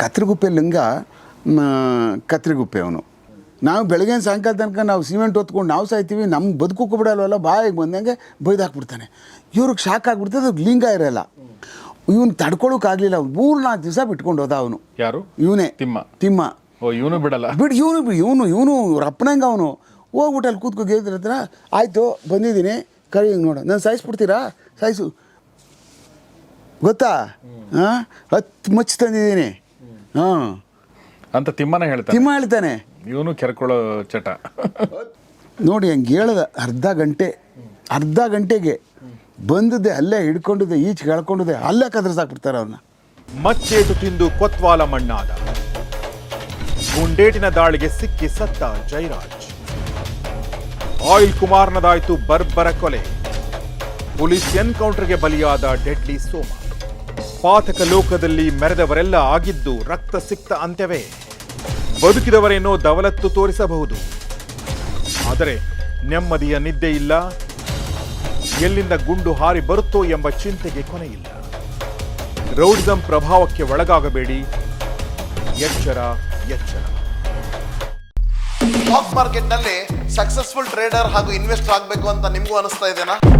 ಕತ್ರಿಗುಪ್ಪೆ ಲಿಂಗ ಕತ್ರಿಗುಪ್ಪೆ ಅವನು ನಾವು ಬೆಳಗ್ಗೆ ಸಾಯಂಕಾಲ ತನಕ ನಾವು ಸಿಮೆಂಟ್ ಹೊತ್ಕೊಂಡು ನಾವು ಸಾಯ್ತೀವಿ ನಮ್ಮ ಬದುಕು ಬಿಡಲ್ವಲ್ಲ ಬಾಯಿಗೆ ಬಂದಂಗೆ ಬೈದಾಕ್ಬಿಡ್ತಾನೆ ಇವ್ರಿಗೆ ಶಾಕ್ ಆಗ್ಬಿಡ್ತದೆ ಅದು ಲಿಂಗ ಇರಲ್ಲ. ಇವನು ತಡ್ಕೊಳಕ್ಕಾಗಲಿಲ್ಲ ಮೂರು ನಾಲ್ಕು ದಿವಸ ಬಿಟ್ಕೊಂಡು ಹೋದ ಅವನು. ಯಾರು? ಇವನೇ. ತಿಮ್ಮ. ತಿಮ್ಮ. ಓ ಇವನು ಬಿಡಲ್ಲ. ಬಿಡು ಇವನು ಇವನು ಇವನು ರಪ್ಪನಂಗೆ ಅವನು. ಹೋಗ್ಬಿಟ್ಟು ಅಲ್ಲಿ ಕೂತ್ಕೊ ಗೆದ್ರ ಹತ್ರ ಆಯಿತು ಬಂದಿದ್ದೀನಿ ಕರಿ ನೋಡು. ನಾನು ಸಾಯಿಸ್ಬಿಡ್ತೀರಾ? ಸಾಯಿಸು. ಗೊತ್ತಾ? ಹಾಂ? ಹತ್ತು ಮಚ್ಚಿ ತಂದಿದ್ದೀನಿ. ಹಾಂ. ಅಂತ ತಿಮ್ಮನ ಹೇಳ್ತಾನೆ. ತಿಮ್ಮ ಹೇಳ್ತಾನೆ. ಇವನು ಕೆರ್ಕೊಳ್ಳೋ ಚಟ. ನೋಡಿ ಹಂಗೆ ಹೇಳ್ದ ಅರ್ಧ ಗಂಟೆ ಅರ್ಧ ಗಂಟೆಗೆ ಬಂದದ್ದೆ ಅಲ್ಲೇ ಹಿಡ್ಕೊಂಡಿದ್ದೆ ಈಚ್ ಎಳ್ಕೊಂಡಿದ್ದೆ ಅಲ್ಲೇ ಕದ್ರಸಾಕ್ಬಿಡ್ತಾರೆ ಅವನ್ನ ಮಚ್ಚೇಟು ತಿಂದು ಕೊತ್ವಾಲ ಮಣ್ಣಾದ. ಗುಂಡೇಟಿನ ದಾಳಿಗೆ ಸಿಕ್ಕಿ ಸತ್ತ ಜೈರಾಜ್. ಆಯಿಲ್ ಕುಮಾರ್ನದಾಯ್ತು ಬರ್ಬರ ಕೊಲೆ. ಪೊಲೀಸ್ ಎನ್ಕೌಂಟರ್ಗೆ ಬಲಿಯಾದ ಡೆಡ್ಲಿ ಸೋಮ. ಪಾತಕ ಲೋಕದಲ್ಲಿ ಮೆರೆದವರೆಲ್ಲ ಆಗಿದ್ದು ರಕ್ತ ಸಿಕ್ತ ಅಂತ್ಯವೇ. ಬದುಕಿದವರೇನೋ ದವಲತ್ತು ತೋರಿಸಬಹುದು. ಆದರೆ ನೆಮ್ಮದಿಯ ನಿದ್ದೆ ಇಲ್ಲ. ಎಲ್ಲಿಂದ ಗುಂಡು ಹಾರಿ ಬರುತ್ತೋ ಎಂಬ ಚಿಂತೆಗೆ ಕೊನೆಯಿಲ್ಲ. ರೌಡಿಸಂ ಪ್ರಭಾವಕ್ಕೆ ಒಳಗಾಗಬೇಡಿ. ಎಚ್ಚರ ಎಚ್ಚರ. ಸ್ಟಾಕ್ ಮಾರ್ಕೆಟ್ನಲ್ಲಿ ಸಕ್ಸಸ್ಫುಲ್ ಟ್ರೇಡರ್ ಹಾಗೂ ಇನ್ವೆಸ್ಟರ್ ಆಗಬೇಕು ಅಂತ ನಿಮಗೂ ಅನಿಸ್ತಾ ಇದೆನಾ?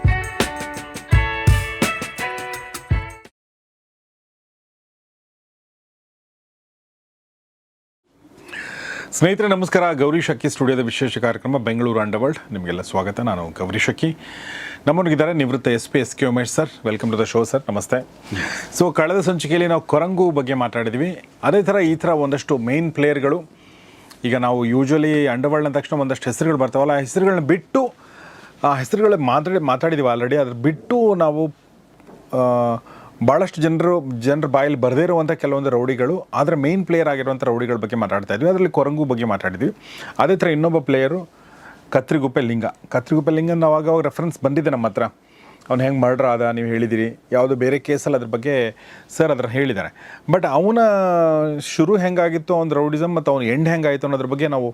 ಸ್ನೇಹಿತರೆ, ನಮಸ್ಕಾರ. ಗೌರಿ ಶಕ್ಕಿ ಸ್ಟುಡಿಯೋದ ವಿಶೇಷ ಕಾರ್ಯಕ್ರಮ ಬೆಂಗಳೂರು ಅಂಡರ್ವರ್ಲ್ಡ್. ನಿಮಗೆಲ್ಲ ಸ್ವಾಗತ. ನಾನು ಗೌರಿ ಶಕ್ಕಿ ನಮ್ಮೊಳಗಿದ್ದಾರೆ ನಿವೃತ್ತ S P S K Umesh sir. Welcome to the show sir ನಮಸ್ತೆ. ಸೊ ಕಳೆದ ಸಂಚಿಕೆಯಲ್ಲಿ ನಾವು ಕೊರಂಗು ಬಗ್ಗೆ ಮಾತಾಡಿದ್ವಿ. ಅದೇ ಥರ ಈ ಥರ ಒಂದಷ್ಟು ಮೇನ್ ಪ್ಲೇಯರ್ಗಳು ಈಗ ನಾವು ಯೂಶ್ವಲಿ ಅಂಡರ್ವರ್ಲ್ಡ್ ಅಂದ ತಕ್ಷಣ ಒಂದಷ್ಟು ಹೆಸರುಗಳು ಬರ್ತಾವಲ್ಲ, ಆ ಹೆಸರುಗಳನ್ನ ಬಿಟ್ಟು, ಆ ಹೆಸರುಗಳ ಮಾತಾಡಿ ಮಾತಾಡಿದ್ದೀವಿ ಆಲ್ರೆಡಿ ಅದ್ರ ಬಿಟ್ಟು ನಾವು ಭಾಳಷ್ಟು ಜನರು, ಜನರ ಬಾಯಲ್ಲಿ ಬರದೇ ಇರುವಂಥ ಕೆಲವೊಂದು ರೌಡಿಗಳು, ಆದರೆ ಮೇನ್ ಪ್ಲೇಯರ್ ಆಗಿರುವಂಥ ರೌಡಿಗಳ ಬಗ್ಗೆ ಮಾತಾಡ್ತಾ ಇದ್ವಿ. ಅದರಲ್ಲಿ ಕೊರಂಗು ಬಗ್ಗೆ ಮಾತಾಡಿದ್ವಿ. ಅದೇ ಥರ ಇನ್ನೊಬ್ಬ ಪ್ಲೇಯರು ಕತ್ರಿಗುಪ್ಪೆ ಲಿಂಗ. ಕತ್ರಿಗುಪ್ಪೆ ಲಿಂಗ ಅವಾಗ ಅವಾಗ ರೆಫರೆನ್ಸ್ ಬಂದಿದೆ ನಮ್ಮ ಹತ್ರ. ಅವ್ನು ಹೆಂಗೆ ಮರ್ಡ್ರ್ ಆದ, ನೀವು ಹೇಳಿದಿರಿ. ಯಾವುದು ಬೇರೆ ಕೇಸಲ್ಲಿ ಅದ್ರ ಬಗ್ಗೆ ಸರ್ ಅದ್ರ ಹೇಳಿದ್ದಾರೆ. ಬಟ್ ಅವನ ಶುರು ಹೆಂಗಾಗಿತ್ತು, ಅವ್ನ ರೌಡಿಸಮ್ ಮತ್ತು ಅವ್ನು ಎಂಡ್ ಹೆಂಗಾಯಿತು ಅನ್ನೋದ್ರ ಬಗ್ಗೆ ನಾವು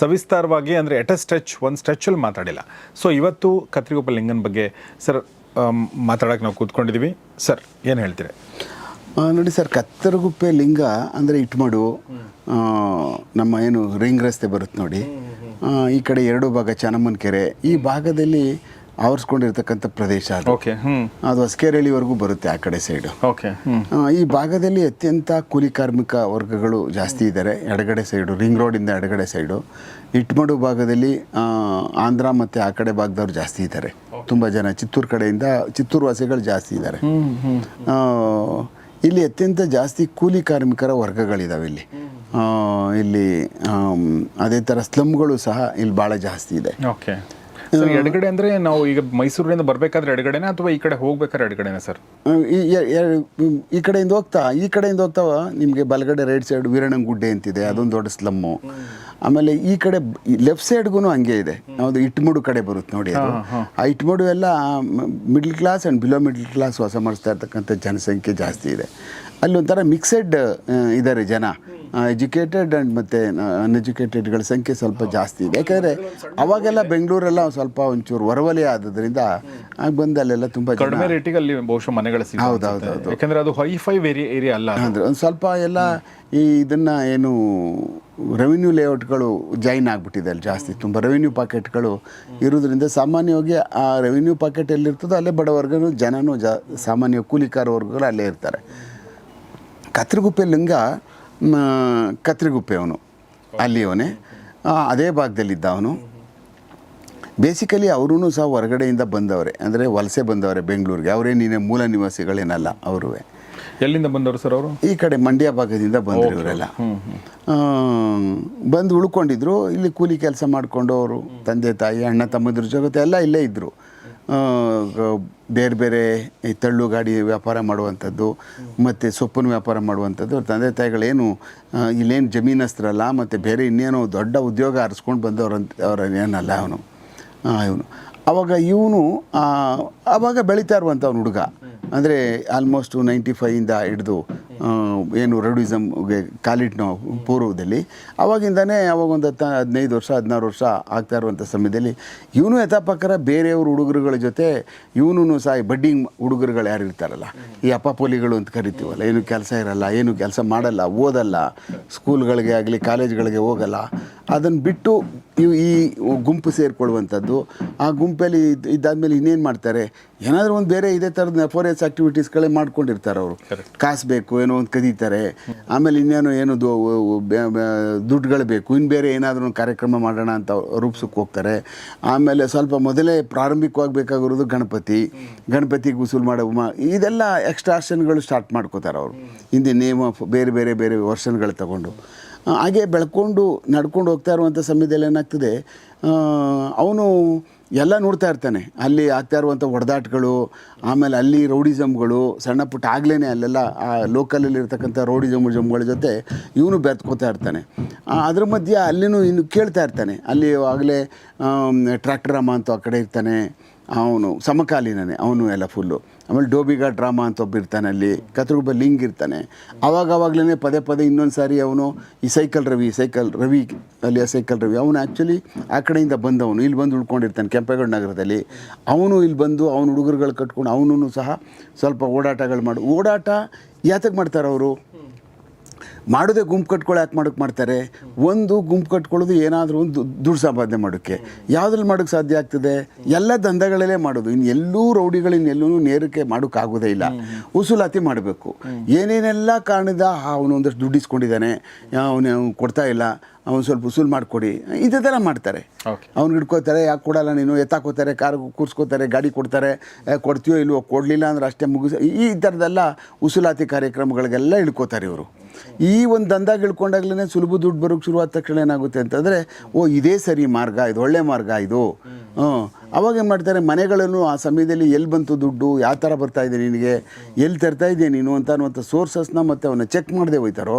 ಸವಿಸ್ತಾರವಾಗಿ ಅಂದರೆ ಎಟ್ ಅ ಸ್ಟ್ರೆಚ್ ಒಂದು ಸ್ಟ್ರೆಚಲ್ಲಿ ಮಾತಾಡಿಲ್ಲ. ಸೊ ಇವತ್ತು ಕತ್ರಿಗೋಪ ಲಿಂಗನ ಬಗ್ಗೆ ಸರ್ ಮಾತಾಡೋಕೆ ನಾವು ಕೂತ್ಕೊಂಡಿದ್ದೀವಿ ಸರ್ ಏನು ಹೇಳ್ತೀರಿ? ನೋಡಿ ಸರ್ ಕತ್ತರಗುಪ್ಪೆ ಲಿಂಗ ಅಂದರೆ ಇಟ್ಮಡು ನಮ್ಮ ಏನು ರಿಂಗ್ ರಸ್ತೆ ಬರುತ್ತೆ ನೋಡಿ. ಈ ಕಡೆ ಎರಡು ಭಾಗ ಚನ್ನಮ್ಮನ ಕೆರೆ ಈ ಭಾಗದಲ್ಲಿ ಆವರಿಸ್ಕೊಂಡಿರ್ತಕ್ಕಂಥ ಪ್ರದೇಶ ಅದು. ಅದು ಹೊಸಕೇರಳಿವರೆಗೂ ಬರುತ್ತೆ ಆ ಕಡೆ ಸೈಡು ಓಕೆ ಈ ಭಾಗದಲ್ಲಿ ಅತ್ಯಂತ ಕೂಲಿ ಕಾರ್ಮಿಕ ವರ್ಗಗಳು ಜಾಸ್ತಿ ಇದ್ದಾರೆ ಎಡಗಡೆ ಸೈಡು ರಿಂಗ್ ರೋಡಿಂದ ಎಡಗಡೆ ಸೈಡು ಇಟ್ಮಡು ಭಾಗದಲ್ಲಿ ಆಂಧ್ರ ಮತ್ತು ಆ ಕಡೆ ಭಾಗದವ್ರು ಜಾಸ್ತಿ ಇದ್ದಾರೆ ತುಂಬ ಜನ ಚಿತ್ತೂರು ಕಡೆಯಿಂದ ಚಿತ್ತೂರು ವಾಸಿಗಳು ಜಾಸ್ತಿ ಇದ್ದಾರೆ. ಇಲ್ಲಿ ಅತ್ಯಂತ ಜಾಸ್ತಿ ಕೂಲಿ ಕಾರ್ಮಿಕರ ವರ್ಗಗಳಿದ್ದಾವೆ ಇಲ್ಲಿ. ಇಲ್ಲಿ ಅದೇ ಥರ ಸ್ಲಮ್ಗಳು ಸಹ ಇಲ್ಲಿ ಭಾಳ ಜಾಸ್ತಿ ಇದೆ. ಓಕೆ ಸರ್ ಎಡಗಡೆ ಅಂದ್ರೆ ನಾವು ಈಗ ಮೈಸೂರಿನಿಂದ ಬರಬೇಕಾದ್ರೆ ಎಡಗಡೆನಾ ಅಥವಾ ಈ ಕಡೆ ಹೋಗ್ಬೇಕಾದ್ರೆ ಎಡಗಡೆನಾ ಸರ್? ಈ ಕಡೆಯಿಂದ ಹೋಗ್ತಾ ಈ ಕಡೆಯಿಂದ ಹೋಗ್ತಾವ ನಿಮಗೆ ಬಲಗಡೆ ರೈಟ್ ಸೈಡ್ ವೀರಣಂಗುಡ್ಡೆ ಅಂತಿದೆ ಅದೊಂದು ದೊಡ್ಡ ಸ್ಲಮ್ಮು ಆಮೇಲೆ ಈ ಕಡೆ ಲೆಫ್ಟ್ ಸೈಡ್ಗೂ ಹಂಗೆ ಇದೆ. ಅದು ಇಟ್ಮುಡು ಕಡೆ ಬರುತ್ತೆ ನೋಡಿ ಅದು. ಆ ಇಟ್ಮುಡು ಎಲ್ಲ middle class and below middle class ವಾಸ ಮಾಡಿಸ್ತಾ ಇರ್ತಕ್ಕಂಥ ಜನಸಂಖ್ಯೆ ಜಾಸ್ತಿ ಇದೆ. ಅಲ್ಲಿ ಒಂಥರ ಮಿಕ್ಸೆಡ್ ಇದ್ದಾರೆ ಜನ. ಎಜುಕೇಟೆಡ್ ಆ್ಯಂಡ್ ಮತ್ತು ಅನ್ಎಜುಕೇಟೆಡ್ಗಳ ಸಂಖ್ಯೆ ಸ್ವಲ್ಪ ಜಾಸ್ತಿ ಇದೆ. ಯಾಕಂದರೆ ಅವಾಗೆಲ್ಲ ಬೆಂಗಳೂರೆಲ್ಲ ಸ್ವಲ್ಪ ಒಂಚೂರು ಹೊರವಲಯ ಆದ್ರಿಂದ ಆಗ ಬಂದು ಅಲ್ಲೆಲ್ಲ ತುಂಬ ಕಡಿಮೆ ರೇಟಿಗೆ ಅಲ್ಲಿ ಬಹುಶಃ ಮನೆಗಳು ಹೌದು, ಹೌದು, ಹೌದು. ಯಾಕಂದ್ರೆ ಅದು ಹೈ ಫೈ ಏರಿಯಾ ಏರಿಯಾ ಅಲ್ಲ ಅದು. ಅಂದರೆ ಒಂದು ಸ್ವಲ್ಪ ಎಲ್ಲ ಈ ಇದನ್ನು ಏನು ರೆವಿನ್ಯೂ ಲೇಔಟ್ಗಳು ಜಾಯಿನ್ ಆಗಿಬಿಟ್ಟಿದೆ ಅಲ್ಲಿ ಜಾಸ್ತಿ. ತುಂಬ ರೆವಿನ್ಯೂ ಪಾಕೆಟ್ಗಳು ಇರೋದ್ರಿಂದ ಸಾಮಾನ್ಯವಾಗಿ ಆ ರೆವಿನ್ಯೂ ಪಾಕೆಟ್ ಎಲ್ಲಿರ್ತದೋ ಅಲ್ಲೇ ಬಡವರ್ಗನು ಜನನೂ ಜಾ ಸಾಮಾನ್ಯ ಕೂಲಿಕಾರ ವರ್ಗಗಳು ಅಲ್ಲೇ ಇರ್ತಾರೆ. ಕತ್ರಿಗುಪ್ಪೆ ಲಿಂಗ ಕತ್ರಿಗುಪ್ಪೆ ಅವನು ಅಲ್ಲಿಯವನೇ. ಅದೇ ಭಾಗದಲ್ಲಿದ್ದ ಅವನು. ಬೇಸಿಕಲಿ ಅವರೂ ಸಹ ಹೊರಗಡೆಯಿಂದ ಬಂದವರೇ ಅಂದರೆ ವಲಸೆ ಬಂದವರೇ ಬೆಂಗಳೂರಿಗೆ. ಅವರೇ ನೀನೆ ಮೂಲ ನಿವಾಸಿಗಳೇನಲ್ಲ ಅವರು ಎಲ್ಲಿಂದ ಬಂದವರು ಸರ್ ಅವರು? ಈ ಕಡೆ ಮಂಡ್ಯ ಭಾಗದಿಂದ ಬಂದರು ಇವರೆಲ್ಲ. ಬಂದು ಉಳ್ಕೊಂಡಿದ್ರು ಇಲ್ಲಿ ಕೂಲಿ ಕೆಲಸ ಮಾಡಿಕೊಂಡು ಅವರು ತಂದೆ ತಾಯಿ ಅಣ್ಣ ತಮ್ಮದ್ರ ಜೊತೆ ಎಲ್ಲ ಇಲ್ಲೇ ಇದ್ದರು ಬೇರೆ ಬೇರೆ ಈ ತಳ್ಳು ಗಾಡಿ ವ್ಯಾಪಾರ ಮಾಡುವಂಥದ್ದು, ಮತ್ತು ಸೊಪ್ಪಿನ ವ್ಯಾಪಾರ ಮಾಡುವಂಥದ್ದು ಅವ್ರ ತಂದೆ ತಾಯಿಗಳೇನು ಇಲ್ಲೇನು ಜಮೀನಸ್ತ್ರಲ್ಲ ಮತ್ತು ಬೇರೆ ಇನ್ನೇನೋ ದೊಡ್ಡ ಉದ್ಯೋಗ ಆರಿಸ್ಕೊಂಡು ಬಂದವರಂತ ಅವ್ರ ಏನಲ್ಲ ಅವನು ಇವನು. ಅವಾಗ ಇವನು ಆವಾಗ ಬೆಳೀತಾ ಇರುವಂಥ ಹುಡುಗ. ಅಂದರೆ ಆಲ್ಮೋಸ್ಟ್ ನೈಂಟಿ ಫೈಯಿಂದ ಹಿಡಿದು ಏನು ರೌಡಿಸಮ್ಗೆ ನಾವು ಪೂರ್ವದಲ್ಲಿ. ಅವಾಗಿಂದನೇ ಅವಾಗ ಒಂದು ಹತ್ತು, ಹದಿನೈದು ವರ್ಷ, ಹದಿನಾರು ವರ್ಷ ಆಗ್ತಾ ಇರುವಂಥ ಸಮಯದಲ್ಲಿ ಇವನು ಯಥಾಪಕ್ಕರ ಬೇರೆಯವ್ರ ಹುಡುಗರುಗಳ ಜೊತೆ ಇವನು ಸಹ ಬಡ್ಡಿಂಗ್ ಹುಡುಗರುಗಳು ಯಾರು ಇರ್ತಾರಲ್ಲ, ಈ ಅಪ್ಪ ಪೋಲಿಗಳು ಅಂತ ಕರಿತೀವಲ್ಲ, ಏನು ಕೆಲಸ ಇರಲ್ಲ, ಏನು ಕೆಲಸ ಮಾಡಲ್ಲ, ಓದಲ್ಲ, ಸ್ಕೂಲ್ಗಳಿಗೆ ಆಗಲಿ, ಕಾಲೇಜ್ಗಳಿಗೆ ಹೋಗಲ್ಲ ಅದನ್ನು ಬಿಟ್ಟು ಈ ಗುಂಪು ಸೇರಿಕೊಳ್ಳುವಂಥದ್ದು ಆ ಗುಂಪಲ್ಲಿ ಇದ್- ಇದಾದ್ಮೇಲೆ ಇನ್ನೇನು ಮಾಡ್ತಾರೆ ಏನಾದರೂ ಒಂದು ಬೇರೆ ಇದೇ ಥರದ ಫೋರೆನ್ಸ್ ಆ್ಯಕ್ಟಿವಿಟೀಸ್ಗಳೇ ಮಾಡ್ಕೊಂಡಿರ್ತಾರೆ ಅವರು. ಕಾಸು ಬೇಕು ಏನೋ ಒಂದು ಕದೀತಾರೆ. ಆಮೇಲೆ ಇನ್ನೇನೋ ಏನು ದುಡ್ಡುಗಳು ಬೇಕು. ಇನ್ನು ಬೇರೆ ಏನಾದರೂ ಒಂದು ಕಾರ್ಯಕ್ರಮ ಮಾಡೋಣ ಅಂತ ರೂಪಿಸಕ್ಕೆ ಹೋಗ್ತಾರೆ. ಆಮೇಲೆ ಸ್ವಲ್ಪ ಮೊದಲೇ ಪ್ರಾರಂಭಿಕವಾಗಿ ಬೇಕಾಗಿರೋದು ಗಣಪತಿ. ಗಣಪತಿಗೆ ಉಸುಲು ಮಾಡೋ ಇದೆಲ್ಲ ಎಕ್ಸ್ಟ್ರಾಷನ್ಗಳು ಸ್ಟಾರ್ಟ್ ಮಾಡ್ಕೋತಾರೆ ಅವರು. ಹಿಂದೆ ನೇಮ್ ಆಫ್ ಬೇರೆ ಬೇರೆ ಬೇರೆ ವರ್ಷನ್ಗಳು ತಗೊಂಡು. ಹಾಗೆ ಬೆಳ್ಕೊಂಡು ನಡ್ಕೊಂಡು ಹೋಗ್ತಾ ಇರುವಂಥ ಸಮಯದಲ್ಲಿ ಏನಾಗ್ತದೆ ಅವನು ಎಲ್ಲ ನೋಡ್ತಾ ಇರ್ತಾನೆ. ಅಲ್ಲಿ ಆಗ್ತಾ ಇರುವಂಥ ಹೊಡೆದಾಟಗಳು ಆಮೇಲೆ ಅಲ್ಲಿ ರೌಡಿಸಮ್ಗಳು ಸಣ್ಣ ಪುಟ್ಟ ಆಗ್ಲೇ ಅಲ್ಲೆಲ್ಲ ಆ ಲೋಕಲಲ್ಲಿ ಇರ್ತಕ್ಕಂಥ ಜಮ್ಗಳ ಜೊತೆ ಇವನು ಬೆರ್ತ್ಕೋತಾ ಇರ್ತಾನೆ. ಅದ್ರ ಮಧ್ಯೆ ಅಲ್ಲಿನೂ ಇನ್ನು ಕೇಳ್ತಾ ಇರ್ತಾನೆ. ಅಲ್ಲಿ ಆಗಲೇ ಟ್ರ್ಯಾಕ್ಟರ್ ಅಮ್ಮ ಅಂತ ಆ ಕಡೆ ಇರ್ತಾನೆ. ಅವನು ಸಮಕಾಲೀನನೇ, ಅವನು ಎಲ್ಲ ಫುಲ್ಲು ಆಮೇಲೆ ಡೋಬಿಗಾ ಡ್ರಾಮಾ ಅಂತ ಒಬ್ಬ ಇರ್ತಾನೆ ಅಲ್ಲಿ ಕತ್ರಗುಬ್ಬ ಲಿಂಗ್ ಇರ್ತಾನೆ. ಅವಾಗ ಅವಾಗಲೇ ಪದೇ ಪದೇ ಇನ್ನೊಂದು ಸಾರಿ ಅವನು ಈ ಸೈಕಲ್ ರವಿ ಸೈಕಲ್ ರವಿ ಅಲ್ಲಿ ಸೈಕಲ್ ರವಿ. ಅವನು ಆ್ಯಕ್ಚುಲಿ ಆ ಕಡೆಯಿಂದ ಬಂದವನು, ಇಲ್ಲಿ ಬಂದು ಉಳ್ಕೊಂಡಿರ್ತಾನೆ ಕೆಂಪೇಗೌಡ ನಗರದಲ್ಲಿ. ಅವನು ಇಲ್ಲಿ ಬಂದು ಅವನು ಹುಡುಗರುಗಳು ಕಟ್ಕೊಂಡು ಅವನು ಸಹ ಸ್ವಲ್ಪ ಓಡಾಟಗಳು ಮಾಡು, ಓಡಾಟ ಯಾತಕ್ಕೆ ಮಾಡ್ತಾರೆ ಅವರು ಮಾಡೋದೇ ಗುಂಪು ಕಟ್ಕೊಳ್ಳೋ ಯಾಕೆ ಮಾಡೋಕ್ಕೆ ಮಾಡ್ತಾರೆ? ಒಂದು ಗುಂಪು ಕಟ್ಕೊಳ್ಳೋದು ಏನಾದರೂ ಒಂದು ದುಡ್ಡು ಸಂಪಾದನೆ ಮಾಡೋಕ್ಕೆ ಯಾವುದ್ರಲ್ಲಿ ಮಾಡೋಕ್ಕೆ ಸಾಧ್ಯ ಆಗ್ತದೆ? ಎಲ್ಲ ದಂಧಗಳಲ್ಲೇ ಮಾಡೋದು. ಇನ್ನು ಎಲ್ಲೂ ರೌಡಿಗಳಿನ್ನ ಎಲ್ಲೂ ನೇರಕ್ಕೆ ಮಾಡೋಕ್ಕಾಗೋದೇ ಇಲ್ಲ. ಉಸುಲಾತಿ ಮಾಡಬೇಕು. ಏನೇನೆಲ್ಲ ಕಾರಣದ ಅವನು ಒಂದಷ್ಟು ದುಡ್ಡು ಇಸ್ಕೊಂಡಿದ್ದಾನೆ ಅವನು ಕೊಡ್ತಾ ಇಲ್ಲ ಅವನು ಸ್ವಲ್ಪ ಉಸುಲು ಮಾಡಿಕೊಡಿ ಇಂಥದ್ದೆಲ್ಲ ಥರ ಮಾಡ್ತಾರೆ. ಅವ್ನು ಹಿಡ್ಕೋತಾರೆ ಯಾಕೆ ಕೊಡಲ್ಲ ನೀನು? ಎತ್ತಾಕೋತಾರೆ ಕಾರ್ ಕೂರಿಸ್ಕೋತಾರೆ ಗಾಡಿ ಕೊಡ್ತಾರೆ ಕೊಡ್ತೀಯೋ ಇಲ್ವೋ? ಕೊಡಲಿಲ್ಲ ಅಂದ್ರೆ ಅಷ್ಟೇ ಮುಗಿಸ್ ಈ ಥರದ್ದೆಲ್ಲ ಉಸುಲಾತಿ ಕಾರ್ಯಕ್ರಮಗಳಿಗೆಲ್ಲ ಇಳ್ಕೋತಾರೆ ಇವರು. ಈ ಒಂದು ದಂಧ ಇಳ್ಕೊಂಡಾಗ್ಲೇ ಸುಲಭ ದುಡ್ಡು ಬರೋಕ್ಕೆ ಶುರುವಾದ ತಕ್ಷಣ ಏನಾಗುತ್ತೆ ಅಂತಂದರೆ ಓ ಇದೇ ಸರಿ ಮಾರ್ಗ ಇದು ಒಳ್ಳೆ ಮಾರ್ಗ ಇದು. ಹ್ಞೂ ಅವಾಗ ಏನು ಮಾಡ್ತಾರೆ ಮನೆಗಳನ್ನು ಆ ಸಮಯದಲ್ಲಿ ಎಲ್ಲಿ ಬಂತು ದುಡ್ಡು ಯಾವ ಥರ ಬರ್ತಾ ಇದೆ ನಿನಗೆ ಎಲ್ಲಿ ತರ್ತಾ ಇದೆಯಾ ನೀನು ಅಂತ ಅನ್ನುವಂಥ ಸೋರ್ಸಸ್ನ ಮತ್ತು ಅವನ್ನ ಚೆಕ್ ಮಾಡದೆ ಹೋಯ್ತಾರೋ?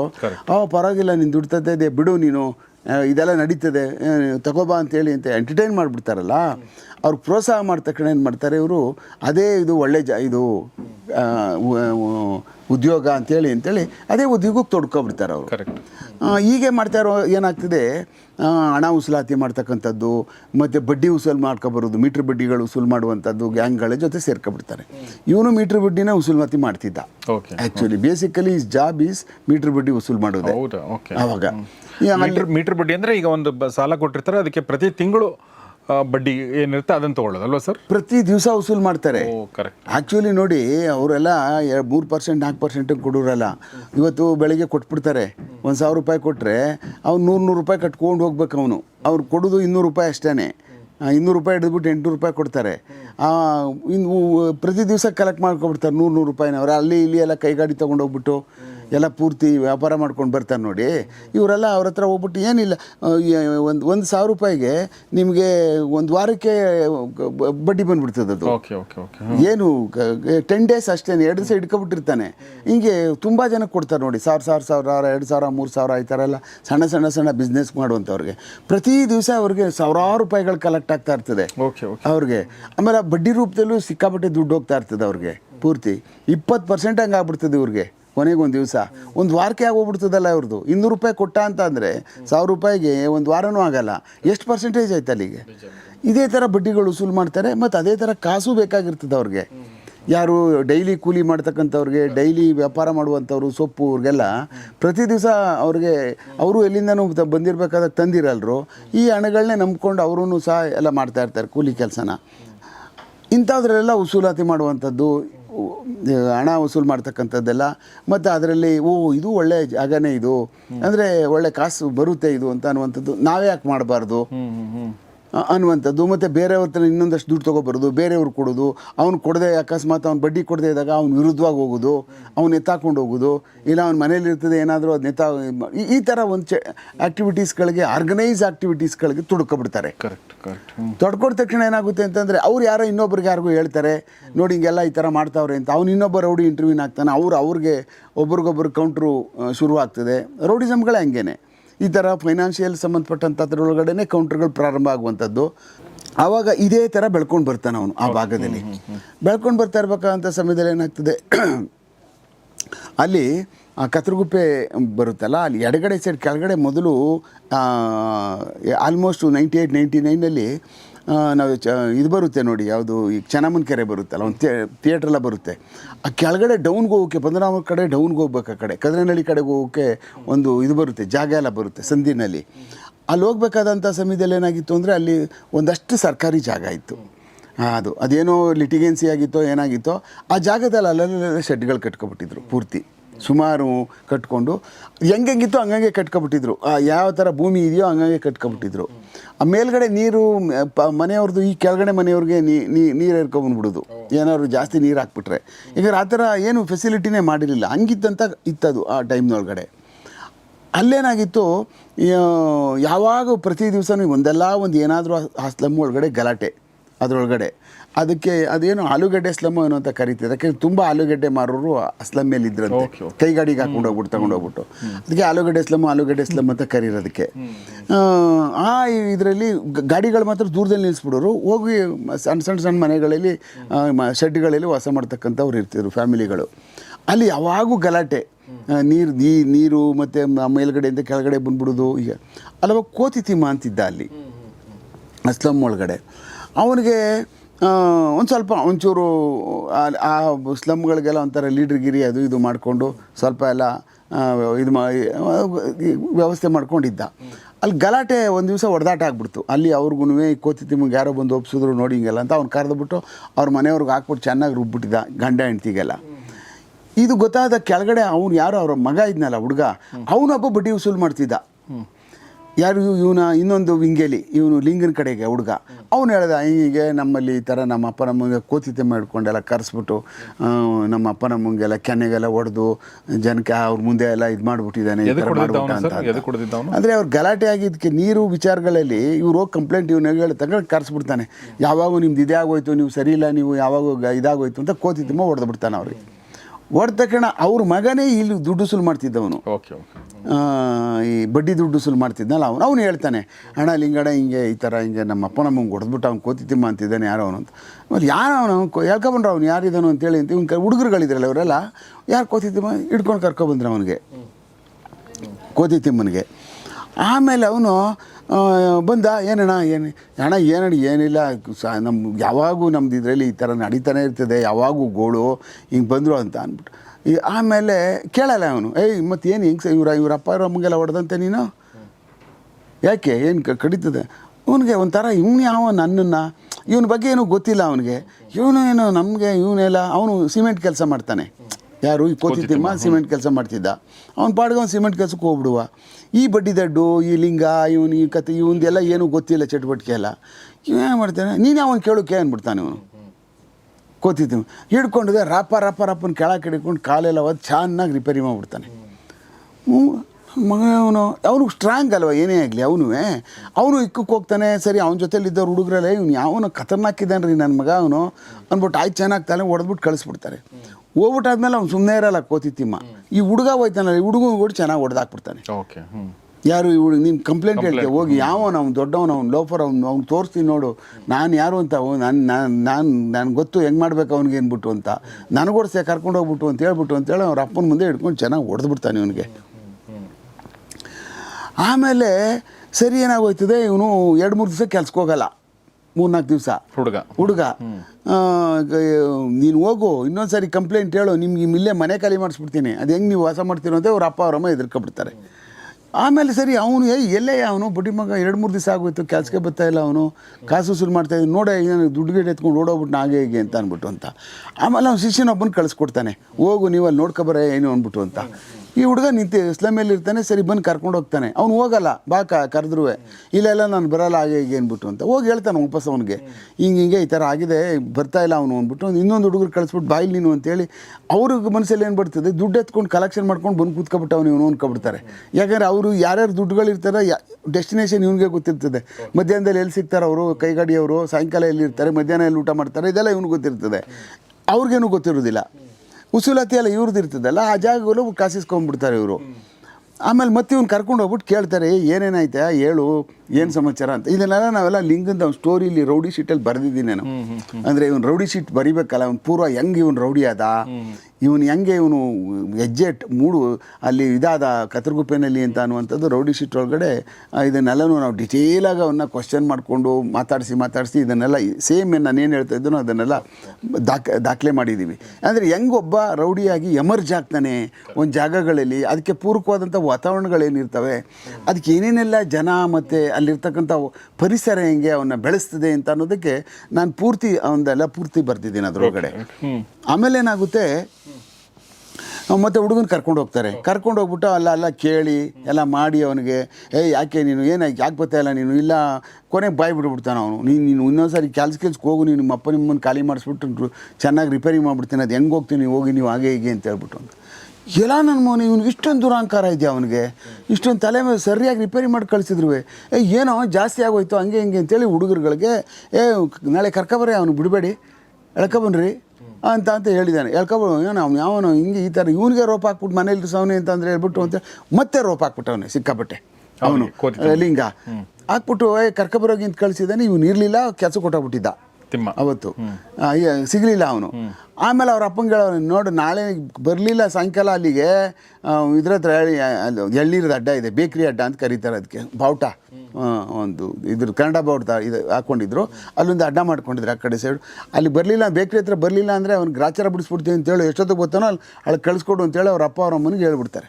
ಆ ಪರವಾಗಿಲ್ಲ ನೀನು ದುಡ್ಡು ತರ್ತಾ ಇದೆ ಬಿಡು ನೀನು. ಇದೆಲ್ಲ ನಡೀತದೆ. ತಗೋಬಾ ಅಂತೇಳಿ ಅಂತ ಎಂಟರ್ಟೈನ್ ಮಾಡಿಬಿಡ್ತಾರಲ್ಲ ಅವ್ರು ಪ್ರೋತ್ಸಾಹ ಮಾಡಿದ ತಕ್ಷಣ ಏನು ಮಾಡ್ತಾರೆ ಇವರು ಅದೇ ಇದು ಒಳ್ಳೆ ಜ ಇದು ಉದ್ಯೋಗ ಅಂತೇಳಿ ಅಂತೇಳಿ ಅದೇ ಉದ್ಯೋಗಕ್ಕೆ ತೊಡ್ಕೊಬಿಡ್ತಾರೆ ಅವರು. ಕರೆಕ್ಟ್ ಹೀಗೆ ಮಾಡ್ತಾ ಇರೋ ಏನಾಗ್ತದೆ ಹಣ ಉಸಲಾತಿ ಮಾಡ್ತಕ್ಕಂಥದ್ದು ಮತ್ತು ಬಡ್ಡಿ ಉಸೂಲು ಮಾಡ್ಕೊಬರೋದು ಮೀಟ್ರ್ ಬಡ್ಡಿಗಳು ಉಸೂಲು ಮಾಡುವಂಥದ್ದು ಗ್ಯಾಂಗ್ಗಳ ಜೊತೆ ಸೇರ್ಕೊಬಿಡ್ತಾರೆ. ಇವನು ಮೀಟ್ರ್ ಬಡ್ಡಿನ ಉಸುಲ್ಮಾತಿ ಮಾಡ್ತಿದ್ದ. Okay actually basically is job is meter ಬಡ್ಡಿ ವಸೂಲು ಮಾಡೋದು. ಆವಾಗ ಅಲ್ಲಿ- ಮೀಟರ್ ಮೀಟರ್ ಬಡ್ಡಿ ಅಂದ್ರೆ ಈಗ ಒಂದು ಸಾಲ ಕೊಟ್ಟಿರ್ತಾರೆ ಅದಕ್ಕೆ ಪ್ರತಿ ತಿಂಗಳು ಬಡ್ಡಿ ಏನಿರುತ್ತೆ ಅದನ್ನ ತಗೊಳ್ಳೋದು ಅಲ್ವಾ ಸರ್? ಪ್ರತಿ ದಿವಸ ವಸೂಲ್ ಮಾಡ್ತಾರೆ. ಆ್ಯಕ್ಚುಲಿ ನೋಡಿ ಅವರೆಲ್ಲ ಮೂರು ಪರ್ಸೆಂಟ್ ನಾಲ್ಕು ಪರ್ಸೆಂಟ್ ಕೊಡೋರಲ್ಲ. ಇವತ್ತು ಬೆಳಗ್ಗೆ ಕೊಟ್ಬಿಡ್ತಾರೆ. ಒಂದು ಸಾವಿರ ರೂಪಾಯಿ ಕೊಟ್ಟರೆ ಅವ್ನು ನೂರು ನೂರು ರೂಪಾಯಿ ಕಟ್ಕೊಂಡು ಹೋಗ್ಬೇಕು ಅವನು. ಅವ್ರು ಕೊಡೋದು ಇನ್ನೂರು ರೂಪಾಯಿ ಅಷ್ಟೇ ಇನ್ನೂರು ರೂಪಾಯಿ ಹಿಡಿದ್ಬಿಟ್ಟು ಎಂಟುನೂರು ರೂಪಾಯಿ ಕೊಡ್ತಾರೆ. ಇನ್ನು ಪ್ರತಿ ದಿವಸ ಕಲೆಕ್ಟ್ ಮಾಡ್ಕೊಬಿಡ್ತಾರೆ ನೂರು ನೂರು ರೂಪಾಯಿನ. ಅವ್ರು ಅಲ್ಲಿ ಇಲ್ಲಿ ಎಲ್ಲ ಕೈಗಾಡಿ ತೊಗೊಂಡೋಗ್ಬಿಟ್ಟು ಎಲ್ಲ ಪೂರ್ತಿ ವ್ಯಾಪಾರ ಮಾಡ್ಕೊಂಡು ಬರ್ತಾರೆ ನೋಡಿ. ಇವರೆಲ್ಲ ಅವ್ರ ಹತ್ರ ಹೋಗ್ಬಿಟ್ಟು ಏನಿಲ್ಲ ಒಂದು ಒಂದು ಸಾವಿರ ರೂಪಾಯಿಗೆ ನಿಮಗೆ ಒಂದು ವಾರಕ್ಕೆ ಬಡ್ಡಿ ಬಂದ್ಬಿಡ್ತದೆ ಅದು. ಓಕೆ ಓಕೆ ಓಕೆ ಏನು ಟೆನ್ ಡೇಸ್ ಅಷ್ಟೇ ಎರಡು ದಿವಸ ಇಟ್ಕೊಬಿಟ್ಟಿರ್ತಾನೆ. ಹಿಂಗೆ ತುಂಬ ಜನಕ್ಕೆ ಕೊಡ್ತಾರೆ ನೋಡಿ ಸಾವಿರ ಸಾವಿರ ಸಾವಿರ ಎರಡು ಸಾವಿರ ಮೂರು ಸಾವಿರ ಈ ಥರ ಎಲ್ಲ ಸಣ್ಣ ಸಣ್ಣ ಸಣ್ಣ ಬಿಸ್ನೆಸ್ ಮಾಡುವಂಥವ್ರಿಗೆ. ಪ್ರತಿ ದಿವಸ ಅವ್ರಿಗೆ ಸಾವಿರಾರು ರೂಪಾಯಿಗಳು ಕಲೆಕ್ಟ್ ಆಗ್ತಾ ಇರ್ತದೆ. ಅವ್ರಿಗೆ. ಆಮೇಲೆ ಬಡ್ಡಿ ರೂಪದಲ್ಲೂ ಸಿಕ್ಕಾಪಟ್ಟೆ ದುಡ್ಡು ಹೋಗ್ತಾ ಇರ್ತದೆ ಅವ್ರಿಗೆ ಪೂರ್ತಿ. ಇಪ್ಪತ್ತು ಪರ್ಸೆಂಟ್ ಹಂಗೆ ಆಗ್ಬಿಡ್ತದೆ ಇವ್ರಿಗೆ. ಕೊನೆಗೊಂದು ದಿವಸ. ಒಂದು ವಾರಕ್ಕೆ ಆಗೋಗ್ಬಿಡ್ತದಲ್ಲ ಅವ್ರದ್ದು ಇನ್ನೂರು ರೂಪಾಯಿ ಕೊಟ್ಟ ಅಂತ ಅಂದರೆ ಸಾವಿರ ರೂಪಾಯಿಗೆ ಒಂದು ವಾರನೂ ಆಗಲ್ಲ. ಎಷ್ಟು ಪರ್ಸೆಂಟೇಜ್ ಆಯ್ತು ಅಲ್ಲಿಗೆ? ಇದೇ ಥರ ಬಡ್ಡಿಗಳು ವಸೂಲು ಮಾಡ್ತಾರೆ ಮತ್ತು ಅದೇ ಥರ ಕಾಸು ಬೇಕಾಗಿರ್ತದೆ ಅವ್ರಿಗೆ. ಯಾರು ಡೈಲಿ ಕೂಲಿ ಮಾಡ್ತಕ್ಕಂಥವ್ರಿಗೆ, ಡೈಲಿ ವ್ಯಾಪಾರ ಮಾಡುವಂಥವ್ರು, ಸೊಪ್ಪು ಅವ್ರಿಗೆಲ್ಲ ಪ್ರತಿ ದಿವಸ ಅವ್ರಿಗೆ ಅವರು ಎಲ್ಲಿಂದನೂ ಬಂದಿರಬೇಕಾದ ತಂದಿರಲ್ರು. ಈ ಹಣಗಳನ್ನೇ ನಂಬ್ಕೊಂಡು ಅವರೂ ಸಹ ಎಲ್ಲ ಮಾಡ್ತಾ ಇರ್ತಾರೆ ಕೂಲಿ ಕೆಲಸನ. ಇಂಥದ್ರಲ್ಲೆಲ್ಲ ವಸೂಲಾತಿ ಮಾಡುವಂಥದ್ದು ಹಣ ವಸೂಲು ಮಾಡ್ತಕ್ಕಂಥದ್ದೆಲ್ಲ ಮತ್ತು ಅದರಲ್ಲಿ ಓ ಇದು ಒಳ್ಳೆ ಜಾಗನೇ ಇದು. ಅಂದರೆ ಒಳ್ಳೆ ಕಾಸು ಬರುತ್ತೆ ಇದು ಅಂತ ಅನ್ನುವಂಥದ್ದು ನಾವೇ ಯಾಕೆ ಮಾಡಬಾರ್ದು ಅನ್ನುವಂಥದ್ದು. ಮತ್ತು ಬೇರೆಯವ್ರ ಹತ್ರ ಇನ್ನೊಂದಷ್ಟು ದುಡ್ಡು ತೊಗೊಬರೋದು ಬೇರೆಯವ್ರು ಕೊಡೋದು ಅವ್ನು ಕೊಡದೆ ಅಕಸ್ಮಾತ್ ಅವ್ನು ಬಡ್ಡಿ ಕೊಡದೆ ಇದ್ದಾಗ ಅವ್ನು ವಿರುದ್ಧವಾಗಿ ಹೋಗೋದು ಅವ್ನು ಎತ್ತಾಕೊಂಡು ಹೋಗೋದು ಇಲ್ಲ ಅವ್ನ ಮನೇಲಿ ಇರ್ತದೆ ಏನಾದರೂ ಅದು ನೆತ್ತ ಈ- ಥರ ಒಂದು ಚ ಆ್ಯಕ್ಟಿವಿಟೀಸ್ಗಳಿಗೆ ಆರ್ಗನೈಸ್ ಆ್ಯಕ್ಟಿವಿಟೀಸ್ಗಳಿಗೆ ತೊಡ್ಕೊಬಿಡ್ತಾರೆ. ಕರೆಕ್ಟ್ ಕರೆಕ್ಟ್ ತೊಡ್ಕೊಂಡ ತಕ್ಷಣ ಏನಾಗುತ್ತೆ ಅಂತಂದರೆ ಅವ್ರು ಯಾರೋ ಇನ್ನೊಬ್ರಿಗೆ ಯಾರಿಗೂ ಹೇಳ್ತಾರೆ ನೋಡಿ ಹಿಂಗೆಲ್ಲ ಈ ಥರ ಮಾಡ್ತಾವ್ರೆ ಅಂತ. ಅವ್ನು ಇನ್ನೊಬ್ಬ ರೌಡಿ ಇಂಟರ್ವ್ಯೂನ್ ಆಗ್ತಾನೆ. ಅವ್ರು ಅವ್ರಿಗೆ ಒಬ್ರಿಗೊಬ್ರು ಕೌಂಟ್ರು ಶುರು ಆಗ್ತದೆ ರೌಡಿಸಮ್ಗಳೇ ಹಂಗೇನೆ. ಈ ಥರ ಫೈನಾನ್ಷಿಯಲ್ ಸಂಬಂಧಪಟ್ಟಂಥದ್ರೊಳಗಡೆ ಕೌಂಟರ್ಗಳು ಪ್ರಾರಂಭ ಆಗುವಂಥದ್ದು. ಆವಾಗ ಇದೇ ಥರ ಬೆಳ್ಕೊಂಡು ಬರ್ತಾನೆ ಅವನು ಆ ಭಾಗದಲ್ಲಿ. ಬೆಳ್ಕೊಂಡು ಬರ್ತಾ ಇರ್ಬೇಕಾದಂಥ ಸಮಯದಲ್ಲಿ ಏನಾಗ್ತದೆ? ಅಲ್ಲಿ ಆ ಕತ್ರಗುಪ್ಪೆ ಬರುತ್ತಲ್ಲ ಅಲ್ಲಿ ಎಡಗಡೆ ಸೈಡ್ ಕೆಳಗಡೆ ಮೊದಲು ಆಲ್ಮೋಸ್ಟ್ ನೈಂಟಿ ಏಯ್ಟ್ ನೈಂಟಿ ನೈನಲ್ಲಿ ನಾವು ಚ, ಇದು ಬರುತ್ತೆ ನೋಡಿ, ಯಾವುದು, ಈ ಚೆನ್ನಮ್ಮನ ಕೆರೆ ಬರುತ್ತಲ್ಲ, ಒಂದು ಥಿಯೇಟ್ರೆಲ್ಲ ಬರುತ್ತೆ. ಆ ಕೆಳಗಡೆ ಡೌನ್ಗೆ ಹೋಗೋಕ್ಕೆ ಪದ್ಮನಾಭ ಕಡೆ ಡೌನ್ಗೆ ಹೋಗ್ಬೇಕು ಆ ಕಡೆ. ಕದ್ರನಹಳ್ಳಿ ಕಡೆಗೆ ಹೋಗೋಕ್ಕೆ ಒಂದು ಇದು ಬರುತ್ತೆ, ಜಾಗ ಎಲ್ಲ ಬರುತ್ತೆ ಸಂದಿನಲ್ಲಿ. ಅಲ್ಲಿ ಹೋಗ್ಬೇಕಾದಂಥ ಸಮಯದಲ್ಲಿ ಏನಾಗಿತ್ತು ಅಂದರೆ, ಅಲ್ಲಿ ಒಂದಷ್ಟು ಸರ್ಕಾರಿ ಜಾಗ ಇತ್ತು. ಅದು, ಅದೇನೋ ಲಿಟಿಗೆನ್ಸಿ ಆಗಿತ್ತೋ, ಏನಾಗಿತ್ತೋ, ಆ ಜಾಗದಲ್ಲಿ ಅಲ್ಲೆಲ್ಲ ಶೆಡ್ಗಳು ಕಟ್ಕೊಬಿಟ್ಟಿದ್ರು ಪೂರ್ತಿ. ಸುಮಾರು ಕಟ್ಕೊಂಡು ಹೆಂಗೆಂಗಿತ್ತು ಹಂಗಂಗೆ ಕಟ್ಕೊಬಿಟ್ಟಿದ್ರು. ಯಾವ ಥರ ಭೂಮಿ ಇದೆಯೋ ಹಂಗಂಗೆ ಕಟ್ಕೊಬಿಟ್ಟಿದ್ರು. ಆ ಮೇಲ್ಗಡೆ ನೀರು, ಪ, ಮನೆಯವ್ರದ್ದು ಈ ಕೆಳಗಡೆ ಮನೆಯವ್ರಿಗೆ ನೀರು ಏರ್ಕೊಂಬಂದ್ಬಿಡೋದು ಏನಾದ್ರು ಜಾಸ್ತಿ ನೀರು ಹಾಕ್ಬಿಟ್ರೆ. ಈಗ ಆ ಥರ ಏನು ಫೆಸಿಲಿಟಿನೇ ಮಾಡಿರಲಿಲ್ಲ. ಹಂಗಿದ್ದಂತ ಇತ್ತದು ಆ ಟೈಮ್ನೊಳಗಡೆ. ಅಲ್ಲೇನಾಗಿತ್ತು ಯಾವಾಗ ಪ್ರತಿ ದಿವಸನೂ ಒಂದಲ್ಲ ಒಂದು ಏನಾದರೂ ಆ ಸ್ಲಮ್ ಒಳಗಡೆ ಗಲಾಟೆ. ಅದರೊಳಗಡೆ. ಅದಕ್ಕೆ ಅದೇನು ಆಲೂಗಡ್ಡೆ ಸ್ಲಮ್ ಏನೋ ಅಂತ ಕರೀತಿದ್ರು ಯಾಕೆಂದ್ರೆ ತುಂಬ ಆಲೂಗಡ್ಡೆ ಮಾರೋರು ಸ್ಲಮ್ ಮೇಲೆ ಇದ್ರಂತೆ. ಕೈಗಾಡಿಗೆ ಹಾಕೊಂಡು ಹೋಗ್ಬಿಟ್ಟು ತಗೊಂಡು ಹೋಗ್ಬಿಟ್ಟು. ಅದಕ್ಕೆ ಆಲೂಗಡ್ಡೆ ಸ್ಲಮ್ ಆಲೂಗಡ್ಡೆ ಸ್ಲಮ್ ಅಂತ ಕರೀರೋದಕ್ಕೆ ಆ, ಇದರಲ್ಲಿ ಗಾಡಿಗಳು ಮಾತ್ರ ದೂರದಲ್ಲಿ ನಿಲ್ಲಿಸ್ಬಿಡೋರು ಹೋಗಿ ಸಣ್ಣ ಸಣ್ಣ ಸಣ್ಣ ಮನೆಗಳಲ್ಲಿ ಶೆಡ್ಗಳಲ್ಲಿ ವಾಸ ಮಾಡ್ತಕ್ಕಂಥವ್ರು ಇರ್ತಿದ್ರು ಫ್ಯಾಮಿಲಿಗಳು. ಅಲ್ಲಿ ಯಾವಾಗೂ ಗಲಾಟೆ. ನೀರು ನೀ ನೀರು ಮತ್ತು ಮೇಲ್ಗಡೆಯಿಂದ ಕೆಳಗಡೆ ಬಂದ್ಬಿಡೋದು ಈಗ. ಅಲ್ಲವಾಗ ಕೋತಿ ತಿಮ್ಮ ಅಂತಿದ್ದ ಅಲ್ಲಿ. ಅಸ್ಲಮ್ ಸ್ಲಮ್ ಒಳಗಡೆ. ಅವನಿಗೆ ಒಂದು ಸ್ವಲ್ಪ ಒಂಚೂರು, ಆ- ಸ್ಲಮ್ಗಳಿಗೆಲ್ಲ ಒಂಥರ ಲೀಡ್ರ್ಗಿರಿ ಅದು ಇದು ಮಾಡಿಕೊಂಡು ಸ್ವಲ್ಪ ಎಲ್ಲ ಇದು ಮಾ ವ್ಯವಸ್ಥೆ ಮಾಡ್ಕೊಂಡಿದ್ದ. ಅಲ್ಲಿ ಗಲಾಟೆ ಒಂದು ದಿವಸ ಹೊಡೆದಾಟ ಆಗ್ಬಿಡ್ತು. ಅಲ್ಲಿ ಅವ್ರಿಗೂ ಕೋತಿ ತಿಮ್ಮಗೆ ಯಾರೋ ಬಂದು ಒಪ್ಸಿದ್ರು ನೋಡಿ ಹಿಂಗೆಲ್ಲ ಅಂತ ಅವ್ನು ಕರೆದುಬಿಟ್ಟು ಅವ್ರ ಮನೆಯವ್ರಿಗೆ ಹಾಕ್ಬಿಟ್ಟು ಚೆನ್ನಾಗಿ ರುಬ್ಬಿಟ್ಟಿದ್ದ ಗಂಡ ಹೆಂಡ್ತಿಗೆಲ್ಲ. ಇದು ಗೊತ್ತಾದ ಕೆಳಗಡೆ ಅವ್ನು ಯಾರೋ ಅವ್ರ ಮಗ ಇದ್ನಲ್ಲ ಹುಡುಗ, ಅವನೊಬ್ಬ ಬಡ್ಡಿ ವಸೂಲು ಮಾಡ್ತಿದ್ದ. ಯಾರು ಇವನ ಇನ್ನೊಂದು ವಿಂಗೇಲಿ ಇವನು ಲಿಂಗನ ಕಡೆಗೆ ಹುಡುಗ. ಅವನು ಹೇಳ್ದ ಹೀಗೆ ನಮ್ಮಲ್ಲಿ ಈ ಥರ ನಮ್ಮ ಅಪ್ಪ ನಮ್ಮಂಗೆ ಕೋತಿತೆ ಮಾಡ್ಕೊಂಡೆಲ್ಲ ಕರೆಸ್ಬಿಟ್ಟು ನಮ್ಮ ಅಪ್ಪ ನಮ್ಮಂಗೆಲ್ಲ ಕೆನ್ನೆಗೆಲ್ಲ ಹೊಡೆದು ಜನಕ್ಕೆ ಅವ್ರ ಮುಂದೆ ಎಲ್ಲ ಇದು ಮಾಡಿಬಿಟ್ಟಿದ್ದಾನೆ? ಅಂದರೆ ಅವ್ರು ಗಲಾಟೆ ಆಗಿದ್ದಕ್ಕೆ ನೀರು ವಿಚಾರಗಳಲ್ಲಿ ಇವ್ರು ಹೋಗಿ ಕಂಪ್ಲೇಂಟ್ ಇವ್ನ ಹೇಳಿ ತಗೊಂಡು ಕರೆಸ್ಬಿಡ್ತಾನೆ. ಯಾವಾಗ ನಿಮ್ದು ಇದೇ ಆಗೋಯ್ತು ನೀವು ಸರಿ ಇಲ್ಲ ನೀವು ಯಾವಾಗ ಇದಾಗೋಯ್ತು ಅಂತ ಕೋತಿತಿಮ್ಮ ಹೊಡೆದ್ಬಿಡ್ತಾನೆ ಹೊಡೆದು ಬಿಡ್ತಾನೆ ಅವ್ರಿಗೆ. ಹೊಡೆದ ತಕ್ಷಣ ಅವ್ರ ಮಗನೇ ಇಲ್ಲಿ ದುಡ್ಡು ಸುಲ್ ಮಾಡ್ತಿದ್ದವನು. ಓಕೆ ಈ ಬಡ್ಡಿ ದುಡ್ಡು ಸುಲ್ ಮಾಡ್ತಿದ್ನಲ್ಲ ಅವನು. ಅವನು ಹೇಳ್ತಾನೆ ಹಣ ಲಿಂಗಡ ಹಿಂಗೆ ಈ ಥರ ಹಿಂಗೆ ನಮ್ಮ ಅಪ್ಪ ನಮ್ಮ ಹೊಡೆದ್ಬಿಟ್ಟು ಅವ್ನು ಕೋತಿತಿಮ್ಮ ಅಂತಿದ್ದಾನೆ ಯಾರೋ ಅವನು? ಅಂತ. ಆಮೇಲೆ ಯಾರು ಅವನು? ಹೇಳ್ಕೊಬಂಡ್ರು ಅವ್ನು? ಯಾರಿದ್ದಾನು ಅಂತೇಳಿ ಅಂತ ಇವ್ನು ಹುಡುಗರುಗಳಿದ್ರಲ್ಲ ಅವರೆಲ್ಲ ಯಾರು ಕೋತಿತಿಮ್ಮ ಹಿಡ್ಕೊಂಡು ಕರ್ಕೊಬಂದ್ರೆ ಅವನಿಗೆ. ಕೋತಿತಿಮ್ಮನಿಗೆ ಆಮೇಲೆ ಅವನು ಬಂದ, ಏನಣ್ಣ, ಏನು ಅಣ್ಣ, ಏನಣ್ಣ, ಏನಿಲ್ಲ, ಸ ನಮ್ಮ ಯಾವಾಗೂ ನಮ್ದು ಇದರಲ್ಲಿ ಈ ಥರ ನಡೀತಾನೆ ಇರ್ತದೆ, ಯಾವಾಗೂ ಗೋಳು, ಹಿಂಗೆ ಬಂದರು ಅಂತ ಅಂದ್ಬಿಟ್ಟು ಈ, ಆಮೇಲೆ ಕೇಳಲ್ಲ ಅವನು, ಏಯ್, ಮತ್ತು ಏನು ಹೆಂಗೆ ಇವ್ರ ಇವ್ರ ಅಪ್ಪ ಅಮ್ಮಗೆಲ್ಲ ಹೊಡೆದಂತೆ ನೀನು? ಯಾಕೆ, ಏನು ಕಡಿತದೆ? ಅವನಿಗೆ ಒಂಥರ ಇವನು ಯಾವ ನನ್ನನ್ನು, ಇವನ ಬಗ್ಗೆ ಏನೂ ಗೊತ್ತಿಲ್ಲ ಅವನಿಗೆ. ಇವನು ಏನು ನಮಗೆ, ಇವನೆಲ್ಲ, ಅವನು ಸಿಮೆಂಟ್ ಕೆಲಸ ಮಾಡ್ತಾನೆ. ಯಾರು ಈ ಕೋತಿ ತಿಮ್ಮ ಸಿಮೆಂಟ್ ಕೆಲಸ ಮಾಡ್ತಿದ್ದ. ಅವ್ನ ಪಾಡ್ಗೆ ಅವ್ನು ಸಿಮೆಂಟ್ ಕೆಲಸಕ್ಕೆ ಹೋಗ್ಬಿಡುವ. ಈ ಬಡ್ಡಿದಡ್ಡು ಈ ಲಿಂಗ ಇವನು ಈ ಕತೆ ಇವಂದೆಲ್ಲ ಏನೂ ಗೊತ್ತಿಲ್ಲ ಚಟುವಟಿಕೆ ಎಲ್ಲ. ಏನು ಮಾಡ್ತಾನೆ? ನೀನು ಅವನು ಕೇಳೋಕೆ ಅಂದ್ಬಿಡ್ತಾನೆ ಇವನು. ಕೋತಿದ್ವಿ ಹಿಡ್ಕೊಂಡಿದೆ ರಾಪ ರಾಪ ರಾಪನ ಕೆಳಗೆ ಹಿಡ್ಕೊಂಡು ಕಾಲೆಲ್ಲ ಒದ್ದು ಚೆನ್ನಾಗಿ ರಿಪೇರಿ ಮಾಡಿಬಿಡ್ತಾನೆ. ಹ್ಞೂ ಮಗ ಅವನು ಅವನು ಸ್ಟ್ರಾಂಗ್ ಅಲ್ವ? ಏನೇ ಆಗಲಿ ಅವನು ಅವನು ಇಕ್ಕಕ್ಕೆ ಹೋಗ್ತಾನೆ ಸರಿ ಅವನ ಜೊತೆಲಿ ಇದ್ದವ್ರು ಹುಡುಗರಲ್ಲ ಯಾವನೋ ಯಾವನು ಖತರ್ನಾಕಿದ್ದಾನೆ ರೀ ನನ್ನ ಮಗ ಅವನು. ಅಂದ್ಬಿಟ್ಟು ಆಯ್ತು ಚೆನ್ನಾಗಿ ತಾನೆ ಹೊಡೆದ್ಬಿಟ್ಟು ಕಳಿಸ್ಬಿಡ್ತಾರೆ. ಹೋಗ್ಬಿಟ್ಟಾದ್ಮೇಲೆ ಅವ್ನು ಸುಮ್ಮನೆ ಇರಲ್ಲ ಕೋತಿತ್ತಿಮ್ಮ ತಿಮ್ಮ. ಈ ಹುಡುಗ ಹೋಯ್ತಾನಲ್ಲ ಈ ಹುಡುಗ ಕೂಡ ಚೆನ್ನಾಗಿ ಹೊಡೆದಾಕ್ಬಿಡ್ತಾನೆ ಓಕೆ ಯಾರು ಇವಳು ನಿಮ್ಮ ಕಂಪ್ಲೇಂಟ್ ಹೇಳ್ತೀವಿ ಹೋಗಿ ಯಾವನು ಅವ್ನು ದೊಡ್ಡವನು ಅವ್ನು ಲೋಫರ್ ಅವ್ನು ಅವ್ನು ತೋರಿಸ್ತೀನಿ ನೋಡು. ನಾನು ಯಾರು ಅಂತ ನಾನು ನಾನು ನಾನು ನನಗೆ ಗೊತ್ತು ಹೆಂಗೆ ಮಾಡ್ಬೇಕು ಅವ್ನಿಗೆ ಅಂದ್ಬಿಟ್ಟು ಅಂತ. ನನಗೋಡ್ಸೆ ಕರ್ಕೊಂಡು ಹೋಗ್ಬಿಟ್ಟು ಅಂತ ಹೇಳ್ಬಿಟ್ಟು ಅಂತೇಳಿ ಅವ್ರ ಅಪ್ಪನ ಮುಂದೆ ಹಿಡ್ಕೊಂಡು ಚೆನ್ನಾಗಿ ಹೊಡೆದ್ಬಿಡ್ತಾನೆ ಇವನಿಗೆ. ಆಮೇಲೆ ಸರಿ ಏನಾಗೋಯ್ತದೆ ಇವನು ಎರಡು ಮೂರು ದಿವಸ ಕೆಲ್ಸಕ್ಕೆ ಹೋಗಲ್ಲ. ಮೂರ್ನಾಲ್ಕು ದಿವಸ. ಹುಡುಗ. ಹುಡುಗ. ನೀನು ಹೋಗು ಇನ್ನೊಂದು ಸರಿ ಕಂಪ್ಲೇಂಟ್ ಹೇಳು ನಿಮ್ಗೆ ಇಲ್ಲೇ ಮನೆ ಖಾಲಿ ಮಾಡಿಸ್ಬಿಡ್ತೀನಿ. ಅದು ಹೆಂಗೆ ನೀವು ವಾಸ ಮಾಡ್ತೀರೋ ಅಂತ ಅವ್ರ ಅಪ್ಪ ಅವರಮ್ಮ ಎದುರ್ಕೊಬಿಡ್ತಾರೆ ಆಮೇಲೆ ಸರಿ ಅವನು ಏಯ್ ಎಲ್ಲೇ ಅವನು ಬಡ್ಡಿ ಮಗ ಎರಡು ಮೂರು ದಿವಸ ಆಗೋಯ್ತು ಕೆಲಸಕ್ಕೆ ಬರ್ತಾ ಇಲ್ಲ ಅವನು ಕಾಸು ಸುರು ಮಾಡ್ತಾ ಇದ್ದೀನಿ ನೋಡೋ ಏನು ದುಡ್ಡು ಗಿಡ ಎತ್ಕೊಂಡು ಓಡೋಗ್ಬಿಟ್ಟು ಹಾಗೆ ಹೇಗೆ ಅಂತ ಅಂದ್ಬಿಟ್ಟು ಅಂತ. ಆಮೇಲೆ ಅವ್ನು ಶಿಷ್ಯನೊಬ್ಬನ ಕಳಿಸ್ಕೊಡ್ತಾನೆ ಹೋಗು ನೀವು ಅಲ್ಲಿ ನೋಡ್ಕೊಬರ ಏನು ಅಂದ್ಬಿಟ್ಟು ಅಂತ. ಈ ಹುಡುಗ ನಿಂತು ಸ್ಲಮಲ್ಲಿ ಇರ್ತಾನೆ ಸರಿ ಬಂದು ಕರ್ಕೊಂಡು ಹೋಗ್ತಾನೆ. ಅವ್ನು ಹೋಗಲ್ಲ, ಬಾ ಕ ಕರೆದ್ರು ಇಲ್ಲೆಲ್ಲ ಇಲ್ಲ, ನಾನು ಬರಲ್ಲ, ಹಾಗೆ, ಹೀಗೆ ಅಂದ್ಬಿಟ್ಟು ಅಂತ. ಹೋಗಿ ಹೇಳ್ತಾನೆ ವಾಪಸ್ ಅವನಿಗೆ. ಹಿಂಗೆ ಹಿಂಗೆ ಈ ಥರ ಆಗಿದೆ, ಬರ್ತಾ ಇಲ್ಲ ಅವನು ಅಂದ್ಬಿಟ್ಟು ಇನ್ನೊಂದು ಹುಡುಗರು ಕಳಿಸ್ಬಿಟ್ಟು ಬಾಯಿಲ್ ನೀನು ಅಂತೇಳಿ ಅವ್ರಿಗೆ ಮನಸ್ಸಲ್ಲಿ ಏನು ಬರ್ತದೆ, ದುಡ್ಡು ಎತ್ಕೊಂಡು ಕಲೆಕ್ಷನ್ ಮಾಡ್ಕೊಂಡು ಬಂದು ಕೂತ್ಕೊಬಿಟ್ಟು ಅವನು ಇವನು ಅಂದ್ಕೊಬಿಡ್ತಾರೆ ಯಾಕಂದ್ರೆ ಅವರು ಯಾರ್ಯಾರು ದುಡ್ಡುಗಳಿರ್ತಾರೆ ಡೆಸ್ಟಿನೇಷನ್ ಇವನಿಗೆ ಗೊತ್ತಿರ್ತದೆ. ಮಧ್ಯಾಹ್ನದಲ್ಲಿ ಎಲ್ಲಿ ಸಿಗ್ತಾರೆ ಅವರು, ಕೈಗಾಡಿಯವರು, ಸಾಯಂಕಾಲ ಎಲ್ಲಿರ್ತಾರೆ, ಮಧ್ಯಾಹ್ನ ಎಲ್ಲಿ ಊಟ ಮಾಡ್ತಾರೆ, ಇದೆಲ್ಲ ಇವನು ಗೊತ್ತಿರ್ತದೆ. ಅವ್ರಿಗೇನು ಗೊತ್ತಿರೋದಿಲ್ಲ. ಉಸುಲಾತಿ ಎಲ್ಲ ಇವ್ರದ್ದು ಇರ್ತದಲ್ಲ ಆ ಜಾಗಗಳು ಕಾಸಿಸ್ಕೊಂಡ್ಬಿಡ್ತಾರೆ ಇವರು. ಆಮೇಲೆ ಮತ್ತೆ ಇವ್ನು ಕರ್ಕೊಂಡು ಹೋಗ್ಬಿಟ್ಟು ಕೇಳ್ತಾರೆ ಏನೇನಾಯ್ತಾ? ಹೇಳು ಏನು ಸಮಾಚಾರ? ಅಂತ. ಇದನ್ನೆಲ್ಲ ನಾವೆಲ್ಲ ಲಿಂಗದ ಸ್ಟೋರಿಲಿ ರೌಡಿ ಶೀಟಲ್ಲಿ ಬರೆದಿದ್ದೀನಿ ನಾನು. ಅಂದರೆ ಇವ್ನು ರೌಡಿ ಶೀಟ್ ಬರಿಬೇಕಲ್ಲ ಅವ್ನು ಪೂರ್ವ ಹೆಂಗೆ ಇವನು ರೌಡಿ ಆದ. ಇವನು ಹೆಂಗೆ ಇವನು ಎಜ್ಜೆಟ್ ಮೂಡು ಅಲ್ಲಿ ಇದಾದ ಕತ್ರಗುಪ್ಪೆನಲ್ಲಿ ಅಂತ ಅನ್ನುವಂಥದ್ದು ರೌಡಿ ಶೀಟ್ ಒಳಗಡೆ ಇದನ್ನೆಲ್ಲನೂ ನಾವು ಡಿಟೇಲಾಗಿ ಅವನ್ನ ಕ್ವಶನ್ ಮಾಡಿಕೊಂಡು ಮಾತಾಡಿಸಿ ಮಾತಾಡಿಸಿ ಇದನ್ನೆಲ್ಲ ಸೇಮ್ ನಾನು ಏನು ಹೇಳ್ತಾ ಇದ್ದೀನೋ ಅದನ್ನೆಲ್ಲ ದಾಖ ದಾಖಲೆ ಮಾಡಿದ್ದೀವಿ ಅಂದರೆ ಹೆಂಗೊಬ್ಬ ರೌಡಿಯಾಗಿ ಎಮರ್ಜ್ ಆಗ್ತಾನೆ ಒಂದು ಜಾಗಗಳಲ್ಲಿ, ಅದಕ್ಕೆ ಪೂರಕವಾದಂಥ ವಾತಾವರಣಗಳೇನಿರ್ತವೆ ಅದಕ್ಕೆ ಏನೇನೆಲ್ಲ ಜನ ಮತ್ತು ಅಲ್ಲಿರ್ತಕ್ಕಂಥ ಪರಿಸರ ಹೆಂಗೆ ಅವನ್ನ ಬೆಳೆಸ್ತದೆ ಅಂತ ಅನ್ನೋದಕ್ಕೆ ನಾನು ಪೂರ್ತಿ, ಅವನ್ನೆಲ್ಲ ಪೂರ್ತಿ ಬರ್ತಿದ್ದೀನಿ ಅದರೊಳಗಡೆ. ಆಮೇಲೆ ಏನಾಗುತ್ತೆ? ಮತ್ತೆ ಹುಡುಗನ ಕರ್ಕೊಂಡು ಹೋಗ್ತಾರೆ. ಕರ್ಕೊಂಡು ಹೋಗ್ಬಿಟ್ಟು ಅಲ್ಲ ಅಲ್ಲ ಕೇಳಿ, ಎಲ್ಲ ಮಾಡಿ ಅವನಿಗೆ. ಏ ಯಾಕೆ ನೀನು, ಏನು ಯಾಕೆ ಬರ್ತಾ ಇಲ್ಲ ನೀನು? ಇಲ್ಲ. ಕೊನೆಗೆ ಬಾಯ್ ಬಿಟ್ಬಿಡ್ತಾನೆ ಅವನು. ನೀನು ನೀನು ಇನ್ನೊಂದ್ಸರಿ ಕೆಲ್ಸ ಕೆಲ್ಸಕ್ಕೆ ಹೋಗು, ನೀನು ನಿಮ್ಮ ಅಪ್ಪ ನಿಮ್ಮನ್ನು ಖಾಲಿ ಮಾಡಿಸ್ಬಿಟ್ಟು ಚೆನ್ನಾಗಿ ರಿಪೇರಿ ಮಾಡಿಬಿಡ್ತೀನಿ. ಅದು ಹೆಂಗೆ ಹೋಗ್ತೀನಿ? ಹೋಗಿ ನೀವು ಹಾಗೆ, ಹೀಗೆ ಅಂತ ಹೇಳ್ಬಿಟ್ಟು ಅಂತ ಎಲ್ಲ ನನ್ನ ಮನೆ ಇವನು ಇಷ್ಟೊಂದು ದುರಾಂಕಾರ ಇದೆಯಾ ಅವನಿಗೆ? ಇಷ್ಟೊಂದು ತಲೆ ಮೇಲೆ ಸರಿಯಾಗಿ ರಿಪೇರಿ ಮಾಡಿ ಕಳಿಸಿದ್ರು ಏ, ಏನೋ ಜಾಸ್ತಿ ಆಗೋಯ್ತು, ಹಂಗೆ, ಹಿಂಗೆ ಅಂತೇಳಿ ಹುಡುಗರುಗಳಿಗೆ, ಏ, ನಾಳೆ ಕರ್ಕೊಬರ್ರಿ, ಅವನು ಬಿಡಬೇಡಿ. ಎಳ್ಕೊಬನ್ರಿ ಅಂತ ಅಂತ ಹೇಳಿದ್ದಾನೆ. ಹೇಳ್ಕೊಬೋ ಏನು ಅವ್ನು ಯಾವನು ಹಿಂಗೆ ಈ ಥರ ಇವನಿಗೆ ರೋಪ್ ಹಾಕ್ಬಿಟ್ಟು ಮನೇಲಿ ಸವನೆ ಅಂತ ಅಂದ್ರೆ ಹೇಳ್ಬಿಟ್ಟು ಅಂತ ಮತ್ತೆ ರೋಪ್ ಹಾಕ್ಬಿಟ್ಟವನೆ ಸಿಕ್ಕಾಪಟ್ಟೆ. ಅವನು ಲಿಂಗ. ಹಾಕ್ಬಿಟ್ಟು ಏ ಕರ್ಕೊಬರೋಗಿ ಅಂತ ಕಳಿಸಿದ್ದಾನೆ ಇವನು ಇರಲಿಲ್ಲ ಕೆಲಸ ಕೊಟ್ಟೋಗ್ಬಿಟ್ಟಿದ್ದ ತಿಮ್ಮ. ಅವತ್ತು. ಸಿಗಲಿಲ್ಲ ಅವನು. ಆಮೇಲೆ ಅವ್ರ ಅಪ್ಪಂಗೆ ಹೇಳೋನು ನೋಡು ನಾಳೆ ಬರಲಿಲ್ಲ ಸಾಯಂಕಾಲ ಅಲ್ಲಿಗೆ ಇದ್ರ ಹತ್ರ ಎಳ್ನೀರದ ಅಡ್ಡ ಇದೆ ಬೇಕ್ರಿ ಅಡ್ಡ ಅಂತ ಕರೀತಾರೆ ಅದಕ್ಕೆ ಬಾವುಟ. ಒಂದು ಇದ್ರ ಕನ್ನಡ ಬಾವುಟ ಇದು ಹಾಕ್ಕೊಂಡಿದ್ರು ಅಲ್ಲೊಂದು ಅಡ್ಡ ಮಾಡ್ಕೊಂಡಿದ್ರು ಆ ಕಡೆ ಸೈಡ್ ಅಲ್ಲಿ ಬರಲಿಲ್ಲ ಬೇಕ್ರಿ ಹತ್ರ ಬರಲಿಲ್ಲ ಅಂದರೆ ಅವ್ನಿಗೆ ಗ್ರಾಚಾರ ಬಿಡಿಸ್ಬಿಡ್ತೀವಿ ಅಂತೇಳಿ ಎಷ್ಟೊತ್ತಿಗೆ ಗೊತ್ತಾನೋ ಅಲ್ಲಿ ಅಲ್ಲಿ ಕಳಿಸ್ಕೊಡು ಅಂತೇಳಿ ಅವ್ರ ಅಪ್ಪ ಅವ್ರ ಅಮ್ಮನಿಗೆ ಹೇಳ್ಬಿಡ್ತಾರೆ.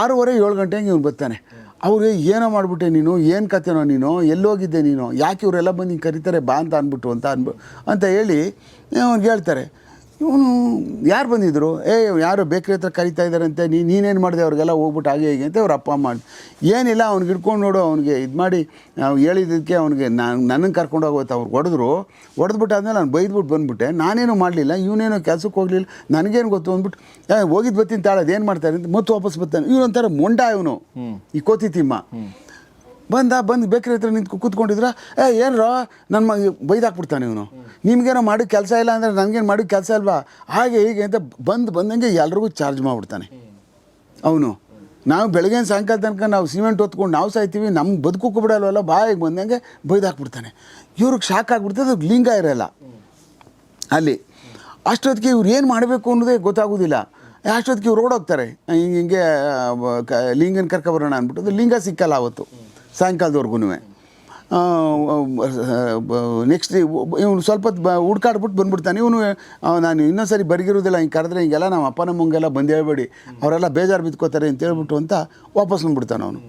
ಆರೂವರೆ ಏಳು ಗಂಟೆಗೆ ಇವ್ನು ಬರ್ತಾನೆ. ಅವ್ರಿಗೆ ಏನೋ ಮಾಡಿಬಿಟ್ಟೆ ನೀನು, ಏನು ಕತೆನೋ ನೀನು, ಎಲ್ಲೋಗಿದ್ದೆ ನೀನು, ಯಾಕೆ ಇವರೆಲ್ಲ ಬಂದು ಹಿಂಗೆ ಕರೀತಾರೆ ಬಾ ಅಂತ ಅಂದ್ಬಿಟ್ಟು ಅಂತ ಅಂದ್ಬಿಟ್ಟು ಅಂತ ಹೇಳಿ ಅವ್ನಿಗೆ ಹೇಳ್ತಾರೆ. ಇವನು ಯಾರು ಬಂದಿದ್ರು ಏ ಯಾರು ಬೇಕ್ರಿ ಹತ್ರ ಕರಿತಾ ಇದ್ದಾರಂತೆ ನೀ ನೀನೇನು ಮಾಡಿದೆ ಅವ್ರಿಗೆಲ್ಲ ಹೋಗ್ಬಿಟ್ಟು ಹಾಗೆ ಹೀಗೆ ಅಂತ ಅವ್ರ ಅಪ್ಪ ಅಮ್ಮ ಏನಿಲ್ಲ ಅವ್ನಿಗೆ ಹಿಡ್ಕೊಂಡು ನೋಡು ಅವ್ನಿಗೆ ಇದು ಮಾಡಿ ನಾವು ಹೇಳಿದ್ದಕ್ಕೆ ಅವ್ನಿಗೆ ನಾನು ನನ್ನನ್ನು ಕರ್ಕೊಂಡು ಹೋಗೋದು ಅವ್ರು ಹೊಡೆದ್ರು. ಹೊಡೆದ್ಬಿಟ್ಟು ಆದಮೇಲೆ ನಾನು ಬೈದ್ಬಿಟ್ಟು ಬಂದ್ಬಿಟ್ಟೆ ನಾನೇನು ಮಾಡಲಿಲ್ಲ ಇವನೇನೋ ಕೆಲಸಕ್ಕೆ ಹೋಗಲಿಲ್ಲ ನನಗೇನು ಗೊತ್ತು? ಅಂದ್ಬಿಟ್ಟು ಹೋಗಿದ್ದು ಬತ್ತೀನಿ ತಾಳೋದು ಏನು ಮಾಡ್ತಾರೆ ಅಂತ ಮತ್ತೆ ವಾಪಸ್ ಬರ್ತಾನೆ. ಇವನೊಂಥರ ಮೊಂಡ ಇವನು. ಈ ಕೋತಿ ತಿಮ್ಮ. ಬಂದ, ಬಂದು ಬೇಕ್ರಿ ಹತ್ರ ನಿಂತು ಕೂತ್ಕೊಂಡಿದ್ರ, ಏ, ಏನ್ರೋ? ನನ್ನ ಮ, ಬೈದಾಕ್ಬಿಡ್ತಾನೆ ಇವನು. ನಿಮ್ಗೇನೋ ಮಾಡಿ ಕೆಲಸ ಇಲ್ಲ ಅಂದರೆ ನನಗೇನು ಮಾಡಿ ಕೆಲಸ ಇಲ್ವಾ ಹಾಗೆ ಹೀಗೆ ಅಂತ ಬಂದು ಬಂದಂಗೆ ಎಲ್ರಿಗೂ ಚಾರ್ಜ್ ಮಾಡಿಬಿಡ್ತಾನೆ. ಅವನು. ನಾವು ಬೆಳಗ್ಗೆ ಸಾಯಂಕಾಲ ತನಕ ನಾವು ಸಿಮೆಂಟ್ ಹೊತ್ಕೊಂಡು ನಾವು ಸಾಯ್ತೀವಿ ನಮ್ಗೆ ಬದುಕು ಬಿಡಲ್ವಲ್ಲ ಬಾಯಿಗೆ ಬಂದಂಗೆ ಬೈದಾಕ್ಬಿಡ್ತಾನೆ. ಇವ್ರಿಗೆ ಶಾಕ್ ಆಗಿಬಿಡ್ತದೆ ಅದು ಲಿಂಗ ಇರೋಲ್ಲ. ಅಲ್ಲಿ. ಅಷ್ಟೊತ್ತಿಗೆ ಇವ್ರು ಏನು ಮಾಡಬೇಕು ಅನ್ನೋದೇ ಗೊತ್ತಾಗೋದಿಲ್ಲ. ಅಷ್ಟೊತ್ತಿಗೆ ಇವ್ರು ಓಡೋಗ್ತಾರೆ. ಹಿಂಗೆ ಲಿಂಗನ ಕರ್ಕೊಬರೋಣ ಅಂದ್ಬಿಟ್ಟು, ಅದು ಲಿಂಗ ಸಿಕ್ಕಲ್ಲ ಅವತ್ತು. ಸಾಯಂಕಾಲದವರೆಗೂ ನೆಕ್ಸ್ಟ್ ಇವನು ಸ್ವಲ್ಪ ಬ, ಹುಡ್ಕಾಡ್ಬಿಟ್ಟು ಬಂದ್ಬಿಡ್ತಾನೆ. ಇವನು ನಾನು ಇನ್ನೊಂದು ಸರಿ ಬರಿಗಿರೋದಿಲ್ಲ, ಹಿಂಗೆ ಕರೆದ್ರೆ ಹಿಂಗೆಲ್ಲ ನಮ್ಮ ಅಪ್ಪ ನಮ್ಮಂಗೆಲ್ಲ ಬಂದು ಹೇಳ್ಬೇಡಿ ಅವರೆಲ್ಲ ಬೇಜಾರು ಬಿತ್ಕೋತಾರೆ ಅಂತ ಹೇಳ್ಬಿಟ್ಟು ಅಂತ ವಾಪಸ್ ಬಂದ್ಬಿಡ್ತಾನೆ ಅವನು.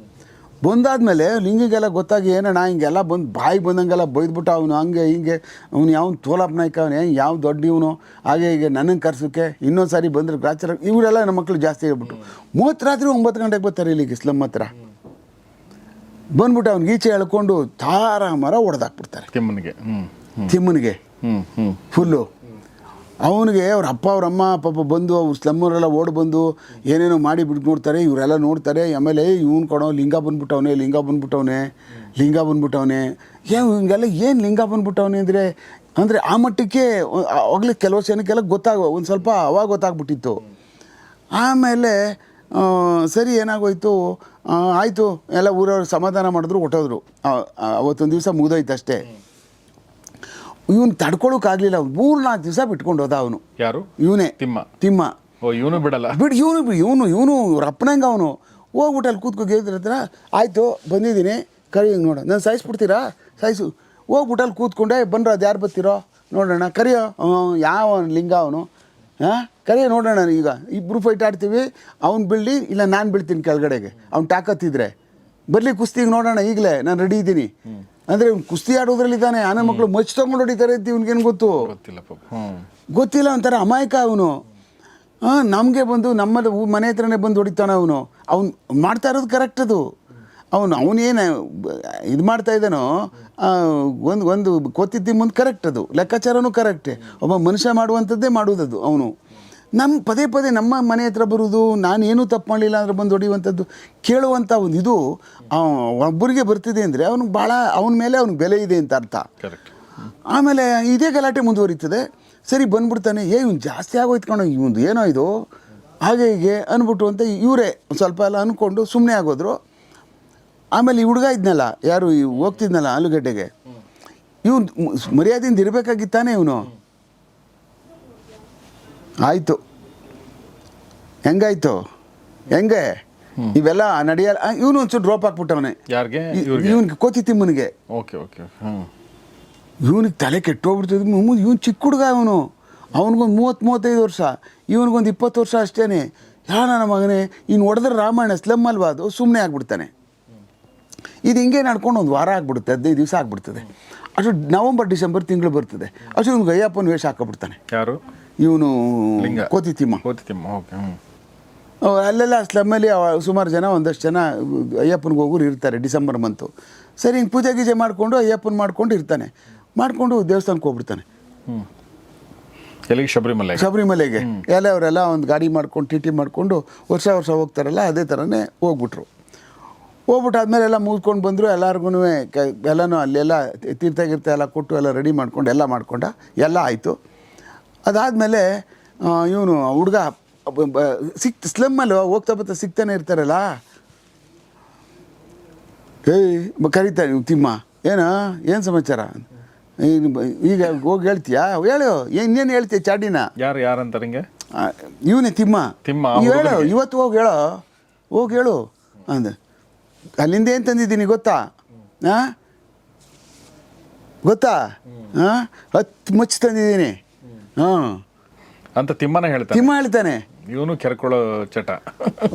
ಬಂದಾದಮೇಲೆ ಲಿಂಗಿಗೆಲ್ಲ ಗೊತ್ತಾಗಿ ಏನಣ್ಣ ಹಿಂಗೆಲ್ಲ ಬಂದು, ಬಾಯಿ ಬಂದಂಗೆಲ್ಲ ಬೈದ್ಬಿಟ್ಟು ಅವನು, ಹಂಗೆ ಹಿಂಗೆ. ಅವ್ನು ಯಾವ ತೋಲಾಪ್ ನಾಯ್ಕ ಅವನು ಯಾವ ದೊಡ್ಡ ಇವನು, ಹಾಗೆ ಹೀಗೆ ನನಗೆ ಕರ್ಸೋಕ್ಕೆ ಇನ್ನೊಂದು ಸಾರಿ ಬಂದ್ರೆ ಗ್ರಾಚಾರ ಇವರೆಲ್ಲ ನಮ್ಮ ಮಕ್ಕಳು ಜಾಸ್ತಿ ಹೇಳ್ಬಿಟ್ಟು. ಮೂವತ್ತು ರಾತ್ರಿ ಒಂಬತ್ತು ಗಂಟೆಗೆ ಬರ್ತಾರೆ ಇಲ್ಲಿಗೆ ಇಸ್ಲಮ್ ಹತ್ರ. ಬಂದ್ಬಿಟ್ಟು ಅವ್ನಿಗೆ ಈಚೆ ಎಳ್ಕೊಂಡು ತಾರ ಮರ ಹೊಡೆದಾಕ್ಬಿಡ್ತಾರೆ ತಿಮ್ಮನಿಗೆ. ತಿಮ್ಮನಿಗೆ. ಫುಲ್ಲು. ಅವನಿಗೆ ಅವ್ರ ಅಪ್ಪ ಅವ್ರ ಅಮ್ಮ ಪಾಪ ಬಂದು ಅವ್ರು ಸ್ಲಮ್ಮವರೆಲ್ಲ ಓಡಿ ಬಂದು ಏನೇನೋ ಮಾಡಿ ಬಿಟ್ಟು ನೋಡ್ತಾರೆ ಇವರೆಲ್ಲ ನೋಡ್ತಾರೆ ಆಮೇಲೆ ಇವ್ನು ಕೊಡೋ ಲಿಂಗ ಬಂದ್ಬಿಟ್ಟವನೇ ಲಿಂಗ ಬಂದ್ಬಿಟ್ಟವನೇ ಲಿಂಗ ಬಂದ್ಬಿಟ್ಟವನೇ. ಏನು ಹಿಂಗೆಲ್ಲ ಏನು ಲಿಂಗ ಬಂದ್ಬಿಟ್ಟವನೇ ಅಂದರೆ ಅಂದರೆ ಆ ಮಟ್ಟಕ್ಕೆ ಆಗಲೇ ಕೆಲವು ಜನಕ್ಕೆಲ್ಲ ಗೊತ್ತಾಗ ಒಂದು ಸ್ವಲ್ಪ ಅವಾಗ ಗೊತ್ತಾಗ್ಬಿಟ್ಟಿತ್ತು. ಆಮೇಲೆ ಸರಿ ಏನಾಗೋಯ್ತು? ಆಯಿತು ಎಲ್ಲ ಊರವ್ರು ಸಮಾಧಾನ ಮಾಡಿದ್ರು ಹೊಟ್ಟೋದ್ರು ಅವತ್ತೊಂದು ದಿವಸ ಮುಗಿದೋಯ್ತು ಅಷ್ಟೇ. ಇವನು ತಡ್ಕೊಳಕ್ಕಾಗಲಿಲ್ಲ ಮೂರು ನಾಲ್ಕು ದಿವಸ ಬಿಟ್ಕೊಂಡು ಹೋದ ಅವನು. ಯಾರು? ಇವನೇ. ತಿಮ್ಮ. ತಿಮ್ಮ. ಓ ಇವನು ಬಿಡಲ್ಲ. ಬಿಡು ಇವನು ಇವನು ಇವನು ರಪ್ಪನಂಗ ಅವನು. ಹೋಗ್ಬಿಟ್ಟು ಅಲ್ಲಿ ಕೂತ್ಕೊ ಗೆದ್ರ ಹತ್ರ ಆಯಿತು ಬಂದಿದ್ದೀನಿ. ಕರಿ ನೋಡ. ನಾನು ಸಾಯಿಸ್ಬಿಡ್ತೀರಾ? ಸಾಯಿಸು. ಹೋಗ್ಬಿಟ್ಟು ಅಲ್ಲಿ ಕೂತ್ಕೊಂಡೆ ಬಂದ್ರೆ ಅದು ಯಾರು ಬರ್ತೀರೋ? ನೋಡೋಣ. ಕರಿಯೋ ಯಾವ ಲಿಂಗ ಅವನು? ಹಾಂ? ಕರಿಯೋ ನೋಡೋಣ ಈಗ. ಇಬ್ಬರು ಫೈಟ್ ಆಡ್ತೀವಿ ಅವ್ನು ಬೀಳಲಿ ಇಲ್ಲ ನಾನು ಬೀಳ್ತೀನಿ ಕೆಳಗಡೆಗೆ. ಅವ್ನು ತಾಕತ್ತಿದ್ರೆ. ಬರಲಿ ಕುಸ್ತಿಗೆ ನೋಡೋಣ ಈಗಲೇ ನಾನು ರೆಡಿ ಇದ್ದೀನಿ ಅಂದರೆ ಕುಸ್ತಿ ಆಡೋದ್ರಲ್ಲಿ ಇದ್ದಾನೆ ಆನ ಮಕ್ಕಳು ಮಚ್ಚ ತೊಗೊಂಡು ಹೊಡಿತಾರೆ ಅಂತ ಇವ್ನಿಗೇನು ಗೊತ್ತು? ಗೊತ್ತಿಲ್ಲಪ್ಪ ಗೊತ್ತಿಲ್ಲ ಒಂಥರ ಅಮಾಯಕ ಅವನು. ಹಾಂ ನಮಗೆ ಬಂದು ನಮ್ಮಲ್ಲಿ ಮನೆ ಹತ್ರನೇ ಬಂದು ಹೊಡಿತಾನೆ ಅವನು. ಅವ್ನು ಮಾಡ್ತಾ ಇರೋದು ಕರೆಕ್ಟ್ ಅದು. ಅವನು ಅವನೇನು ಇದು ಮಾಡ್ತಾ ಇದ್ದಾನೋ ಒಂದು ಒಂದು ಕೊತ್ತಿದ್ದಿ ಮುಂದೆ ಕರೆಕ್ಟ್ ಅದು. ಲೆಕ್ಕಾಚಾರನೂ ಕರೆಕ್ಟೇ ಒಬ್ಬ ಮನುಷ್ಯ ಮಾಡುವಂಥದ್ದೇ ಮಾಡುವುದದು ಅವನು. ನಮ್ಮ ಪದೇ ಪದೇ ನಮ್ಮ ಮನೆ ಹತ್ರ ಬರೋದು ನಾನು ಏನೂ ತಪ್ಪು ಮಾಡಲಿಲ್ಲ ಅಂದ್ರೆ ಬಂದು ಹೊಡೆಯುವಂಥದ್ದು ಕೇಳುವಂಥ ಒಂದು ಇದು ಒಬ್ಬರಿಗೆ ಬರ್ತಿದೆ ಅಂದರೆ ಅವ್ನಿಗೆ ಭಾಳ ಅವನ ಮೇಲೆ ಅವ್ನಿಗೆ ಬೆಲೆ ಇದೆ ಅಂತ ಅರ್ಥ. ಕರೆಕ್ಟ್ ಆಮೇಲೆ ಇದೇ ಗಲಾಟೆ ಮುಂದುವರಿತದೆ. ಸರಿ ಬಂದ್ಬಿಡ್ತಾನೆ ಏ ಇವ್ನು ಜಾಸ್ತಿ ಆಗೋಯ್ತು ಕಣೋ ಇವ್ನು ಏನೋ ಇದು? ಹಾಗೆ ಹೀಗೆ ಅಂದ್ಬಿಟ್ಟು ಅಂತ ಇವರೇ ಸ್ವಲ್ಪ ಎಲ್ಲ ಅಂದ್ಕೊಂಡು ಸುಮ್ಮನೆ ಆಗೋದ್ರು. ಆಮೇಲೆ ಈ ಹುಡುಗ ಇದ್ನಲ್ಲ ಯಾರು ಹೋಗ್ತಿದ್ನಲ್ಲ ಆಲೂಗಡ್ಡೆಗೆ ಇವನು ಮರ್ಯಾದೆಯಿಂದ ಇರಬೇಕಾಗಿತ್ತಾನೆ ಇವನು. ಆಯಿತು. ಹೆಂಗಾಯ್ತು? ಹೆಂಗೆ? ಇವೆಲ್ಲ ನಡೆಯಲ್ಲ. ಇವನು ಒಂಚೂರು ಡ್ರಾಪ್ ಹಾಕ್ಬಿಟ್ಟವನೆ. ಯಾರಿಗೆ? ಇವನಿಗೆ ಕೋತಿ ತಿಮ್ಮನಿಗೆ. Okay okay. ಇವನಿಗೆ ತಲೆ ಕೆಟ್ಟೋಗ್ಬಿಡ್ತದೆ. ಇವನು ಚಿಕ್ಕ ಹುಡುಗ ಅವನು. ಅವನಿಗೊಂದು ಮೂವತ್ತು ಮೂವತ್ತೈದು ವರ್ಷ. ಇವನಿಗೊಂದು ಇಪ್ಪತ್ತು ವರ್ಷ ಅಷ್ಟೇ ಯಾ ನನ್ನ ಮಗನೇ ಇನ್ನು ಹೊಡೆದ್ರೆ ರಾಮಾಯಣ ಸ್ಲಮ್ ಅಲ್ವಾ ಅದು? ಸುಮ್ಮನೆ ಆಗ್ಬಿಡ್ತಾನೆ. ಇದು ಹಿಂಗೆ ನಡ್ಕೊಂಡು ಒಂದು ವಾರ ಆಗ್ಬಿಡುತ್ತೆ ಹದಿನೈದು ದಿವಸ ಆಗ್ಬಿಡ್ತದೆ. ಅಷ್ಟು ನವಂಬರ್ ಡಿಸೆಂಬರ್ ತಿಂಗಳು ಬರ್ತದೆ. ಅಷ್ಟು ಇವ್ನಿಗೆ ಅಯ್ಯಪ್ಪನ ವೇಷ ಹಾಕೊಬಿಡ್ತಾನೆ ಯಾರು? ಇವನು ಲಿಂಗ. ಕೋತಿ ತಿಮ್ಮ ಕೋತಿತಿಮ್ಮ ಓಕೆ ಹ್ಞೂ ಅವ್ರು ಅಲ್ಲೆಲ್ಲ ಸ್ಲಮ್ಮಲ್ಲಿ ಸುಮಾರು ಜನ ಒಂದಷ್ಟು ಜನ ಅಯ್ಯಪ್ಪನಿಗೆ ಹೋಗೋರು ಇರ್ತಾರೆ ಡಿಸೆಂಬರ್ ಮಂತು. ಸರಿ ಹಿಂಗೆ ಪೂಜೆ ಗೀಜೆ ಮಾಡಿಕೊಂಡು ಅಯ್ಯಪ್ಪನ ಮಾಡ್ಕೊಂಡು ಇರ್ತಾನೆ. ಮಾಡಿಕೊಂಡು ದೇವಸ್ಥಾನಕ್ಕೆ ಹೋಗ್ಬಿಡ್ತಾನೆ. ಹ್ಞೂ ಎಲ್ಲಿಗೆ? ಶಬರಿಮಲೆ ಶಬರಿಮಲೆಗೆ. ಎಲ್ಲ ಅವರೆಲ್ಲ ಒಂದು ಗಾಡಿ ಮಾಡ್ಕೊಂಡು ಟಿ ಟಿ ಮಾಡಿಕೊಂಡು ವರ್ಷ ವರ್ಷ ಹೋಗ್ತಾರಲ್ಲ ಅದೇ ಥರನೇ ಹೋಗ್ಬಿಟ್ರು. ಹೋಗ್ಬಿಟ್ಟು ಆದಮೇಲೆ ಎಲ್ಲ ಮುಗಿಸ್ಕೊಂಡು ಬಂದರು ಎಲ್ಲರಿಗೂ ಎಲ್ಲನೂ ಅಲ್ಲೆಲ್ಲ ತೀರ್ಥ ಗೀರ್ಥ ಎಲ್ಲ ಕೊಟ್ಟು ಎಲ್ಲ ರೆಡಿ ಮಾಡ್ಕೊಂಡು ಎಲ್ಲ ಮಾಡ್ಕೊಂಡ ಎಲ್ಲ ಆಯಿತು. ಅದಾದಮೇಲೆ ಇವನು ಹುಡುಗ ಸಿಕ್ ಸ್ಲಮ್ಮಲ್ಲಿ ಹೋಗ್ತಾ ಬರ್ತಾ ಸಿಗ್ತಾನೆ ಇರ್ತಾರಲ್ಲ? ಏಯ್ ಬ- ಕರೀತಾನೆ ತಿಮ್ಮ. ಏನ ಏನು ಸಮಾಚಾರ? ಈಗ ಈಗ ಹೋಗಿ ಹೇಳ್ತೀಯಾ? ಹೇಳು ಇನ್ನೇನು ಹೇಳ್ತೀಯ ಚಾಡಿನ ಯಾರು ಯಾರಂತಾರೆ ಹಿಂಗೆ ಇವನೇ ತಿಮ್ಮ. ತಿಮ್ಮ, ಹೇಳು ಇವತ್ತು ಹೋಗಿ ಹೇಳೋ. ಹೋಗಿ ಹೇಳು. ಅಂದ. ಅಲ್ಲಿಂದ ಏನು ತಂದಿದ್ದೀನಿ ಗೊತ್ತಾ? ಹಾಂ ಗೊತ್ತಾ? ಹಾಂ ಹತ್ತು ಮುಚ್ಚಿ ತಂದಿದ್ದೀನಿ. ಹಾಂ. ಅಂತ ತಿಮ್ಮನ ಹೇಳ್ತಾನೆ. ತಿಮ್ಮ ಹೇಳ್ತಾನೆ. ಇವನು ಕೆರ್ಕೊಳ್ಳೋ ಚಟ.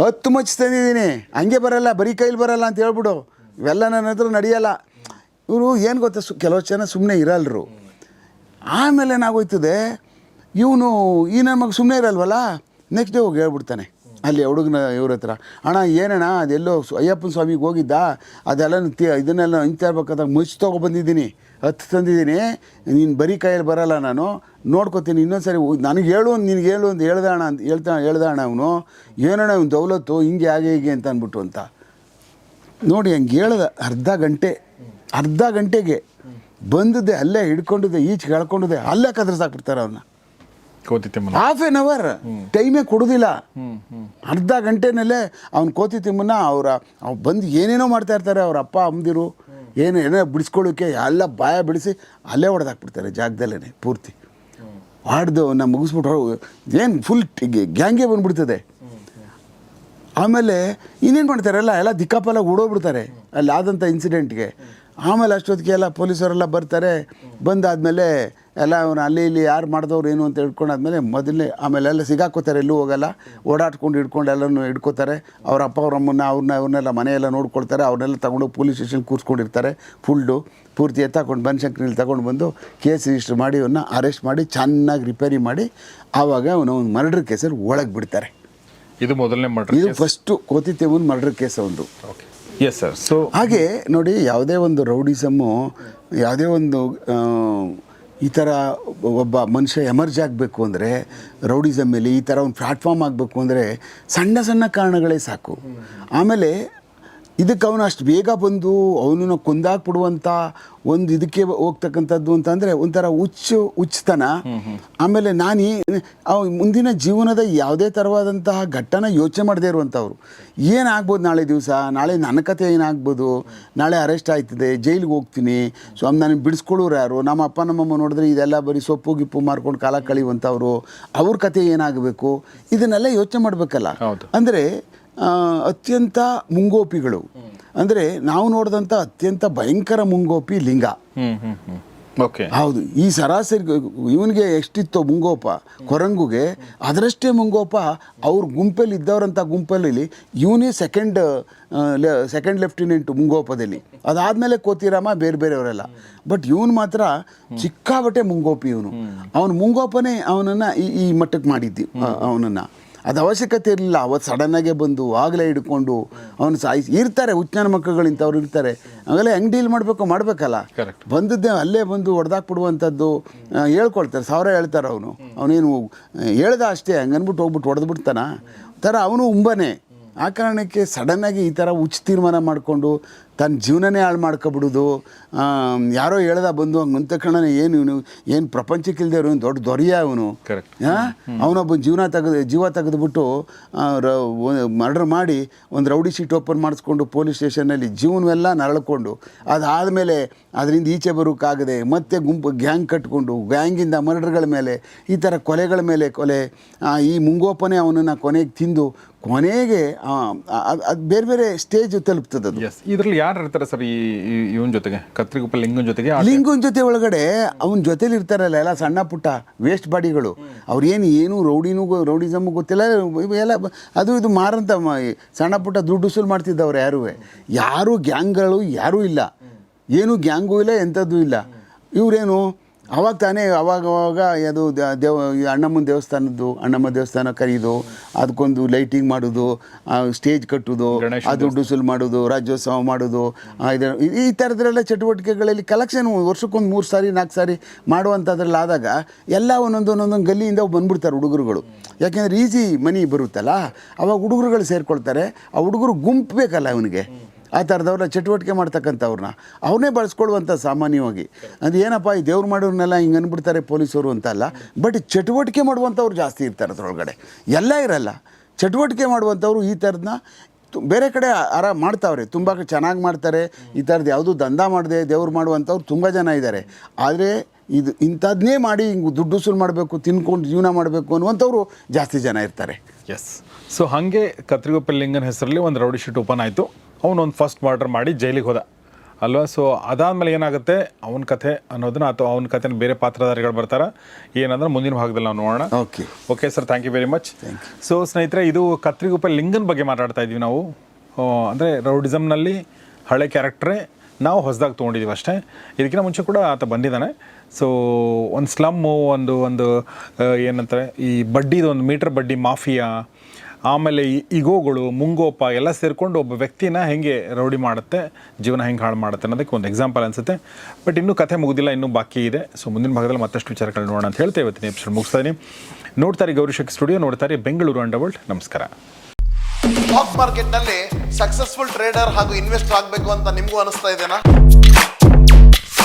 ಹತ್ತು ಮಚ್ಚು ತಂದಿದ್ದೀನಿ. ಹಂಗೆ ಬರಲ್ಲ ಬರೀ ಕೈಲಿ ಬರಲ್ಲ ಅಂತ ಹೇಳ್ಬಿಡು. ಇವೆಲ್ಲ ನನ್ನ ಹತ್ರ ನಡೆಯಲ್ಲ. ಇವರು ಏನು ಗೊತ್ತಾ ಸು ಕೆಲವು ಜನ ಸುಮ್ಮನೆ ಇರಲ್ರು. ಆಮೇಲೆ ಏನಾಗೋಯ್ತದೆ ಇವನು ಈ ನನ್ನ ಮಗ ಸುಮ್ಮನೆ ಇರಲ್ವಲ್ಲ? ನೆಕ್ಸ್ಟ್ ಡೇ ಹೋಗಿ ಹೇಳ್ಬಿಡ್ತಾನೆ. ಅಲ್ಲಿ ಹುಡುಗನ ಇವ್ರ ಹತ್ರ ಅಣ್ಣ ಏನಣ್ಣ ಅದೆಲ್ಲೋ ಅಯ್ಯಪ್ಪನ ಸ್ವಾಮಿಗೆ ಹೋಗಿದ್ದ? ಅದೆಲ್ಲ ತಿ ಇದನ್ನೆಲ್ಲ ಇಂತ ಇರ್ಬೇಕಾದಾಗ ಮುಚ್ಚಿ ತೊಗೊಬಂದಿದ್ದೀನಿ ಹತ್ತು ತಂದಿದ್ದೀನಿ ನೀನು ಬರೀ ಕೈಯಲ್ಲಿ ಬರಲ್ಲ ನಾನು ನೋಡ್ಕೋತೀನಿ ಇನ್ನೊಂದು ಸರಿ ನನಗೆ ಹೇಳು ನಿನಗೆ ಹೇಳು ಅಂತ ಹೇಳ್ದ ಅಣ್ಣ ಅಂತ ಹೇಳ್ತಾ ಹೇಳ್ದೆ ಅಣ್ಣ ಅವನು. ಏನಣ್ಣ ಅವ್ನು ದೌಲತ್ತು ಹಿಂಗೆ ಹಾಗೆ ಹೀಗೆ ಅಂತ ಅಂದ್ಬಿಟ್ಟು ಅಂತ. ನೋಡಿ ಹಂಗೆ ಹೇಳ್ದ ಅರ್ಧ ಗಂಟೆ ಅರ್ಧ ಗಂಟೆಗೆ ಬಂದದ್ದೆ ಅಲ್ಲೇ ಹಿಡ್ಕೊಂಡಿದ್ದೆ ಈಚೆ ಎಳ್ಕೊಂಡಿದ್ದೆ ಅಲ್ಲೇ ಕದ್ರಸಾಕ್ಬಿಡ್ತಾರೆ ಅವನ್ನ ಹಾಫ್ ಎನ್ ಅವರ್ ಟೈಮೇ ಕೊಡೋದಿಲ್ಲ. ಅರ್ಧ ಗಂಟೆನಲ್ಲೇ ಅವ್ನು ಕೋತಿ ತಿಮ್ಮನ್ನ ಅವರ ಅವ್ರು ಬಂದು ಏನೇನೋ ಮಾಡ್ತಾ ಇರ್ತಾರೆ ಅವ್ರ ಅಪ್ಪ ಅಮ್ಮದಿರು ಏನು, ಏನೋ ಬಿಡಿಸ್ಕೊಳ್ಳೋಕೆ ಎಲ್ಲ ಬಾಯ ಬಿಡಿಸಿ ಅಲ್ಲೇ ಹೊಡೆದಾಕ್ಬಿಡ್ತಾರೆ ಜಾಗದಲ್ಲೇ ಪೂರ್ತಿ. ಹೊಡೆದು ನಾ ಮುಗಿಸ್ಬಿಟ್ಟು ಏನು ಫುಲ್ ಗ್ಯಾಂಗೇ ಬಂದ್ಬಿಡ್ತದೆ. ಆಮೇಲೆ ಇನ್ನೇನು ಮಾಡ್ತಾರಲ್ಲ ಎಲ್ಲ ದಿಕ್ಕಾಪಲ್ಲ ಓಡೋಗ್ಬಿಡ್ತಾರೆ, ಅಲ್ಲಿ ಆದಂಥ ಇನ್ಸಿಡೆಂಟ್ಗೆ ಆಮೇಲೆ ಅಷ್ಟೊತ್ತಿಗೆ ಎಲ್ಲ ಪೊಲೀಸರೆಲ್ಲ ಬರ್ತಾರೆ, ಬಂದಾದಮೇಲೆ ಎಲ್ಲ ಅವನು ಅಲ್ಲಿ ಇಲ್ಲಿ ಯಾರು ಮಾಡಿದವ್ರು ಏನು ಅಂತ ಹಿಡ್ಕೊಂಡಾದ್ಮೇಲೆ ಮೊದಲೇ ಆಮೇಲೆ ಎಲ್ಲ ಸಿಗಾಕೋತಾರೆ ಎಲ್ಲೂ ಹೋಗಲ್ಲ. ಓಡಾಡ್ಕೊಂಡು ಹಿಡ್ಕೊಂಡು ಎಲ್ಲನೂ ಹಿಡ್ಕೋತಾರೆ. ಅವ್ರ ಅಪ್ಪ ಅವ್ರ ಅಮ್ಮನ್ನ ಅವ್ರನ್ನ ಅವ್ರನ್ನೆಲ್ಲ ಮನೆಯೆಲ್ಲ ನೋಡ್ಕೊಳ್ತಾರೆ. ಅವ್ರನ್ನೆಲ್ಲ ತಗೊಂಡು ಪೊಲೀಸ್ ಸ್ಟೇಷನ್ ಕೂರಿಸ್ಕೊಂಡಿರ್ತಾರೆ. ಫುಲ್ಡು ಪೂರ್ತಿ ಎತ್ತಾಕೊಂಡು ಬನಶಂಕರಿಲಿ ತಗೊಂಡು ಬಂದು ಕೇಸ್ ರಿಜಿಸ್ಟರ್ ಮಾಡಿ ಅವನ್ನ ಅರೆಸ್ಟ್ ಮಾಡಿ ಚೆನ್ನಾಗಿ ರಿಪೇರಿ ಮಾಡಿ ಆವಾಗ ಅವನು ಒಂದು ಮರ್ಡರ್ ಕೇಸಲ್ಲಿ ಒಳಗೆ ಬಿಡ್ತಾರೆ. ಇದು ಮೊದಲನೇ ಮರ್ಡರ್ ಇದು ಫಸ್ಟು ಕೋತಿ ತೇವನ್ ಮರ್ಡರ್ ಕೇಸ್ ಒಂದು. ಓಕೆ ಎಸ್ ಸರ್ ಸೊ ಹಾಗೆ ನೋಡಿ ಯಾವುದೇ ಒಂದು ರೌಡಿಸಮ್ಮು ಯಾವುದೇ ಒಂದು ಈ ಥರ ಒಬ್ಬ ಮನುಷ್ಯ ಎಮರ್ಜ್ ಆಗಬೇಕು ಅಂದರೆ ರೌಡಿಸಮ್ ಮೇಲೆ ಈ ಥರ ಒಂದು ಪ್ಲ್ಯಾಟ್ಫಾರ್ಮ್ ಆಗಬೇಕು ಅಂದರೆ ಸಣ್ಣ ಸಣ್ಣ ಕಾರಣಗಳೇ ಸಾಕು. ಆಮೇಲೆ ಇದಕ್ಕೆ ಅವನು ಅಷ್ಟು ಬೇಗ ಬಂದು ಅವನನ್ನು ಕೊಂದಾಕ್ಬಿಡುವಂಥ ಒಂದು ಇದಕ್ಕೆ ಹೋಗ್ತಕ್ಕಂಥದ್ದು ಅಂತಂದರೆ ಒಂಥರ ಹುಚ್ಚು ಹುಚ್ಚತನ. ಆಮೇಲೆ ನಾನು ಅವ ಮುಂದಿನ ಜೀವನದ ಯಾವುದೇ ಥರವಾದಂತಹ ಘಟ್ಟನ ಯೋಚನೆ ಮಾಡದೇ ಇರುವಂಥವ್ರು. ಏನಾಗ್ಬೋದು ನಾಳೆ ದಿವಸ? ನಾಳೆ ನನ್ನ ಕತೆ ಏನಾಗ್ಬೋದು? ನಾಳೆ ಅರೆಸ್ಟ್ ಆಯ್ತದೆ ಜೈಲಿಗೆ ಹೋಗ್ತೀನಿ. ಸೊ ನನಗೆ ಬಿಡಿಸ್ಕೊಳ್ಳೋರು ಯಾರು? ನಮ್ಮ ಅಪ್ಪ ನಮ್ಮಮ್ಮ ನೋಡಿದ್ರೆ ಇದೆಲ್ಲ ಬರೀ ಸೊಪ್ಪು ಗಿಪ್ಪು ಮಾರ್ಕೊಂಡು ಕಾಲ ಕಳೆಯುವಂಥವ್ರು. ಅವ್ರ ಕತೆ ಏನಾಗಬೇಕು? ಇದನ್ನೆಲ್ಲ ಯೋಚನೆ ಮಾಡಬೇಕಲ್ಲ. ಹೌದು. ಅಂದರೆ ಅತ್ಯಂತ ಮುಂಗೋಪಿಗಳು. ಅಂದರೆ ನಾವು ನೋಡಿದಂಥ ಅತ್ಯಂತ ಭಯಂಕರ ಮುಂಗೋಪಿ ಲಿಂಗ. ಓಕೆ. ಹೌದು. ಈ ಸರಾಸರಿ ಇವನಿಗೆ ಎಷ್ಟಿತ್ತು ಮುಂಗೋಪ? ಕೊರಂಗುಗೆ. ಅದರಷ್ಟೇ ಮುಂಗೋಪ ಅವ್ರ ಗುಂಪಲ್ಲಿ ಇದ್ದವರಂಥ ಗುಂಪಲ್ಲಿ ಇವನೇ ಸೆಕೆಂಡ್ ಸೆಕೆಂಡ್ ಲೆಫ್ಟಿನೆಂಟ್ ಮುಂಗೋಪದಲ್ಲಿ. ಅದಾದಮೇಲೆ ಕೋತಿರಾಮ ಬೇರೆ ಬೇರೆಯವರೆಲ್ಲ. ಬಟ್ ಇವನು ಮಾತ್ರ ಚಿಕ್ಕಾಬಟ್ಟೆ ಮುಂಗೋಪಿ ಇವನು. ಅವನ ಮುಂಗೋಪನೇ ಅವನನ್ನು ಈ ಈ ಮಟ್ಟಕ್ಕೆ ಮಾಡಿದ್ದಿ ಅವನನ್ನು. ಅದು ಅವಶ್ಯಕತೆ ಇರಲಿಲ್ಲ. ಅವತ್ತು ಸಡನ್ನಾಗೆ ಬಂದು ಆಗಲೇ ಹಿಡ್ಕೊಂಡು ಅವನು ಸಾಯಿಸಿ ಇರ್ತಾರೆ ಉಚ್ಚಾನ ಮಕ್ಕಳು ಇಂಥವ್ರು ಇರ್ತಾರೆ. ಆಮೇಲೆ ಹೆಂಗೆ ಡೀಲ್ ಮಾಡಬೇಕು ಮಾಡಬೇಕಲ್ಲ. ಬಂದದ್ದೇ ಅಲ್ಲೇ ಬಂದು ಹೊಡೆದಾಕ್ಬಿಡುವಂಥದ್ದು ಹೇಳ್ಕೊಳ್ತಾರೆ ಸಾವಿರ ಹೇಳ್ತಾರೆ ಅವನು. ಅವನೇನು ಹೇಳ್ದ ಅಷ್ಟೇ ಹಂಗನ್ಬಿಟ್ಟು ಹೋಗ್ಬಿಟ್ಟು ಹೊಡೆದ್ಬಿಡ್ತಾನ. ಥರ ಅವನು ಉಂಬನೇ. ಆ ಕಾರಣಕ್ಕೆ ಸಡನ್ನಾಗಿ ಈ ಥರ ಉಚ್ಚ ತೀರ್ಮಾನ ಮಾಡಿಕೊಂಡು ತನ್ನ ಜೀವನನೇ ಹಾಳು ಮಾಡ್ಕೊಬಿಡೋದು. ಯಾರೋ ಹೇಳ್ದ ಬಂದು ಹಂಗೆ ಅಂದ ತಕ್ಷಣ ಏನು ಇವನು ಏನು ಪ್ರಪಂಚಕ್ಕಿಲ್ಲದೆ ಇರೋ ದೊಡ್ಡ ದೊರೆಯ ಅವನು ಹಾಂ ಅವನೊಬ್ಬ ಜೀವನ ತೆಗೆದು ಜೀವ ತೆಗೆದುಬಿಟ್ಟು ಮರ್ಡರ್ ಮಾಡಿ ಒಂದು ರೌಡಿ ಶೀಟ್ ಓಪನ್ ಮಾಡಿಸ್ಕೊಂಡು ಪೊಲೀಸ್ ಸ್ಟೇಷನಲ್ಲಿ ಜೀವನವೆಲ್ಲ ನರಳ್ಕೊಂಡು ಅದಾದಮೇಲೆ ಅದರಿಂದ ಈಚೆ ಬರೋಕ್ಕಾಗದೆ ಮತ್ತೆ ಗುಂಪು ಗ್ಯಾಂಗ್ ಕಟ್ಕೊಂಡು ಗ್ಯಾಂಗಿಂದ ಮರ್ಡರ್ಗಳ ಮೇಲೆ ಈ ಥರ ಕೊಲೆಗಳ ಮೇಲೆ ಕೊಲೆ ಈ ಮುಂಗೋಪನೆ ಅವನನ್ನು ಕೊನೆಗೆ ತಿಂದು ಕೊನೆಗೆ ಅದು ಬೇರೆ ಬೇರೆ ಸ್ಟೇಜ್ ತಲುಪ್ತದೆ ಅದು. ಎಸ್ ಇದರಲ್ಲಿ ಯಾರು ಇರ್ತಾರೆ ಸರ್ ಈ ಇವನ ಜೊತೆಗೆ? ಕತ್ರಿಗುಪ್ಪ ಲಿಂಗನ್ ಜೊತೆಗೆ ಲಿಂಗನ್ ಜೊತೆ ಒಳಗಡೆ ಅವನ ಜೊತೆಲಿ ಇರ್ತಾರಲ್ಲ ಎಲ್ಲ ಸಣ್ಣ ಪುಟ್ಟ ವೇಸ್ಟ್ ಬಾಡಿಗಳು. ಅವ್ರೇನು ಏನು ರೌಡಿನೂ ರೌಡಿಸಮ್ ಗೊತ್ತಿಲ್ಲ ಇವೆಲ್ಲ ಎಲ್ಲ ಅದು ಇದು ಮಾರಂತ ಸಣ್ಣ ಪುಟ್ಟ ದುಡ್ಡು ವಸೂಲು ಮಾಡ್ತಿದ್ದವ್ರು ಯಾರು ಯಾರೂ ಗ್ಯಾಂಗ್ಗಳು ಯಾರೂ ಇಲ್ಲ. ಏನೂ ಗ್ಯಾಂಗೂ ಇಲ್ಲ ಎಂಥದ್ದು ಇಲ್ಲ. ಇವರೇನು ಅವಾಗ ತಾನೇ ಅವಾಗವಾಗ ಅವಾಗ ಅದು ದೇವ ಅಣ್ಣಮ್ಮನ ದೇವಸ್ಥಾನದ್ದು ಅಣ್ಣಮ್ಮ ದೇವಸ್ಥಾನ ಕರೆಯೋದು ಅದಕ್ಕೊಂದು ಲೈಟಿಂಗ್ ಮಾಡೋದು ಸ್ಟೇಜ್ ಕಟ್ಟೋದು ಅದು ದುಡ್ಡು ವಸೂಲು ಮಾಡೋದು ರಾಜ್ಯೋತ್ಸವ ಮಾಡೋದು ಈ ಥರದ್ರೆಲ್ಲ ಚಟುವಟಿಕೆಗಳಲ್ಲಿ ಕಲೆಕ್ಷನ್ ವರ್ಷಕ್ಕೊಂದು ಮೂರು ಸಾರಿ ನಾಲ್ಕು ಸಾರಿ ಮಾಡುವಂಥದ್ರಲ್ಲಿ ಆದಾಗ ಎಲ್ಲ ಒಂದೊಂದು ಒಂದೊಂದು ಗಲ್ಲಿಯಿಂದ ಬಂದ್ಬಿಡ್ತಾರೆ ಹುಡುಗರುಗಳು. ಯಾಕೆಂದರೆ ಈಸಿ ಮನಿ ಬರುತ್ತಲ್ಲ ಅವಾಗ ಹುಡುಗರುಗಳು ಸೇರಿಕೊಳ್ತಾರೆ ಆ ಹುಡುಗರು ಗುಂಪು ಬೇಕಲ್ಲ ಅವನಿಗೆ. ಆ ಥರದವ್ರನ್ನ ಚಟುವಟಿಕೆ ಮಾಡ್ತಕ್ಕಂಥವ್ರನ್ನ. ಅವನ್ನೇ ಬಳಸ್ಕೊಳ್ಳುವಂಥ ಸಾಮಾನ್ಯವಾಗಿ. ಅದು ಏನಪ್ಪ, ಈ ದೇವ್ರು ಮಾಡೋರ್ನೆಲ್ಲ ಹಿಂಗೆ ಅಂದ್ಬಿಡ್ತಾರೆ ಪೊಲೀಸರು ಅಂತ ಅಲ್ಲ. ಬಟ್ ಚಟುವಟಿಕೆ ಮಾಡುವಂಥವ್ರು ಜಾಸ್ತಿ ಇರ್ತಾರೆ ಅದರೊಳಗಡೆ. ಎಲ್ಲ ಇರಲ್ಲ. ಚಟುವಟಿಕೆ ಮಾಡುವಂಥವ್ರು ಈ ಥರದನ್ನ ಬೇರೆ ಕಡೆ ಆರಾಮ್ ಮಾಡ್ತಾವ್ರೆ. ತುಂಬ ಚೆನ್ನಾಗಿ ಮಾಡ್ತಾರೆ. ಈ ಥರದ್ದು ಯಾವುದೂ ದಂಧ ಮಾಡದೆ, ದೇವ್ರು ಮಾಡುವಂಥವ್ರು ತುಂಬ ಜನ ಇದ್ದಾರೆ ಆದರೆ ಇದು ಇಂಥದ್ದನ್ನೇ ಮಾಡಿ ಹಿಂಗೆ ದುಡ್ಡು ಸುಲ್ ಮಾಡಬೇಕು, ತಿನ್ಕೊಂಡು ಜೀವನ ಮಾಡಬೇಕು ಅನ್ನುವಂಥವ್ರು ಜಾಸ್ತಿ ಜನ ಇರ್ತಾರೆ. ಎಸ್ ಸೊ ಹಾಗೆ ಕತ್ರಿಗುಪ್ಪ ಲಿಂಗನ್ ಹೆಸರಲ್ಲಿ ಒಂದು ರೌಡಿ ಶೀಟ್ ಓಪನ್ ಆಯಿತು. ಅವನೊಂದು ಫಸ್ಟ್ ಮರ್ಡರ್ ಮಾಡಿ ಜೈಲಿಗೆ ಹೋದ. ಅಲ್ವಾ? ಸೊ ಅದಾದಮೇಲೆ ಏನಾಗುತ್ತೆ? ಅವನ ಕಥೆ ಅನ್ನೋದನ್ನ ಅಥವಾ ಅವನ ಕಥೆನ ಬೇರೆ ಪಾತ್ರಧಾರಿಗಳು ಬರ್ತಾರೆ? ಏನಂದ್ರೆ ಮುಂದಿನ ಭಾಗದಲ್ಲಿ ನಾವು ನೋಡೋಣ. Okay okay sir thank you very much so ಸ್ನೇಹಿತರೆ ಇದು ಕತ್ರಿಗುಪ್ಪ ಲಿಂಗನ್ ಬಗ್ಗೆ ಮಾತಾಡ್ತಾ ಇದ್ವಿ ನಾವು. ಅಂದರೆ ರೌಡಿಸಮ್ನಲ್ಲಿ ಹಳೆ ಕ್ಯಾರೆಕ್ಟ್ರೇ ನಾವು ಹೊಸದಾಗಿ ತೊಗೊಂಡಿದ್ದೀವಿ ಅಷ್ಟೇ. ಇದಕ್ಕಿಂತ ಮುಂಚೆ ಕೂಡ ಆತ ಬಂದಿದ್ದಾನೆ. ಸೊ ಒಂದು ಸ್ಲಮ್ಮು ಒಂದು ಒಂದು ಏನಂತಾರೆ ಈ ಬಡ್ಡಿದು ಒಂದು ಮೀಟರ್ ಬಡ್ಡಿ ಮಾಫಿಯಾ ಆಮೇಲೆ ಇಗೋಗಳು ಮುಂಗೋಪ ಎಲ್ಲ ಸೇರಿಕೊಂಡು ಒಬ್ಬ ವ್ಯಕ್ತಿನ ಹೆಂಗೆ ರೌಡಿ ಮಾಡುತ್ತೆ, ಜೀವನ ಹೆಂಗೆ ಹಾಳು ಮಾಡುತ್ತೆ ಅನ್ನೋದಕ್ಕೆ ಒಂದು ಎಕ್ಸಾಂಪಲ್ ಅನಿಸುತ್ತೆ. ಬಟ್ ಇನ್ನೂ ಕಥೆ ಮುಗಿದಿಲ್ಲ, ಇನ್ನೂ ಬಾಕಿ ಇದೆ. ಸೊ ಮುಂದಿನ ಭಾಗದಲ್ಲಿ ಮತ್ತಷ್ಟು ವಿಚಾರಗಳು ನೋಡೋಣ ಅಂತ ಹೇಳ್ತೇವೆ ಇವತ್ತಿನ ಎಪಿಸೋಡ್ ಮುಗಿಸ್ತಾ ನೋಡ್ತಾರೆ ಗೌರಿಶಕ್ ಸ್ಟುಡಿಯೋ ನೋಡ್ತಾರೆ ಬೆಂಗಳೂರು ಅಂಡರ್ ವರ್ಲ್ಡ್ ನಮಸ್ಕಾರ ಸ್ಟಾಕ್ ಮಾರ್ಕೆಟ್ನಲ್ಲಿ ಸಕ್ಸಸ್ಫುಲ್ ಟ್ರೇಡರ್ ಹಾಗೂ ಇನ್ವೆಸ್ಟರ್ ಆಗಬೇಕು ಅಂತ ನಿಮಗೂ ಅನಿಸ್ತಾ ಇದೆನಾ?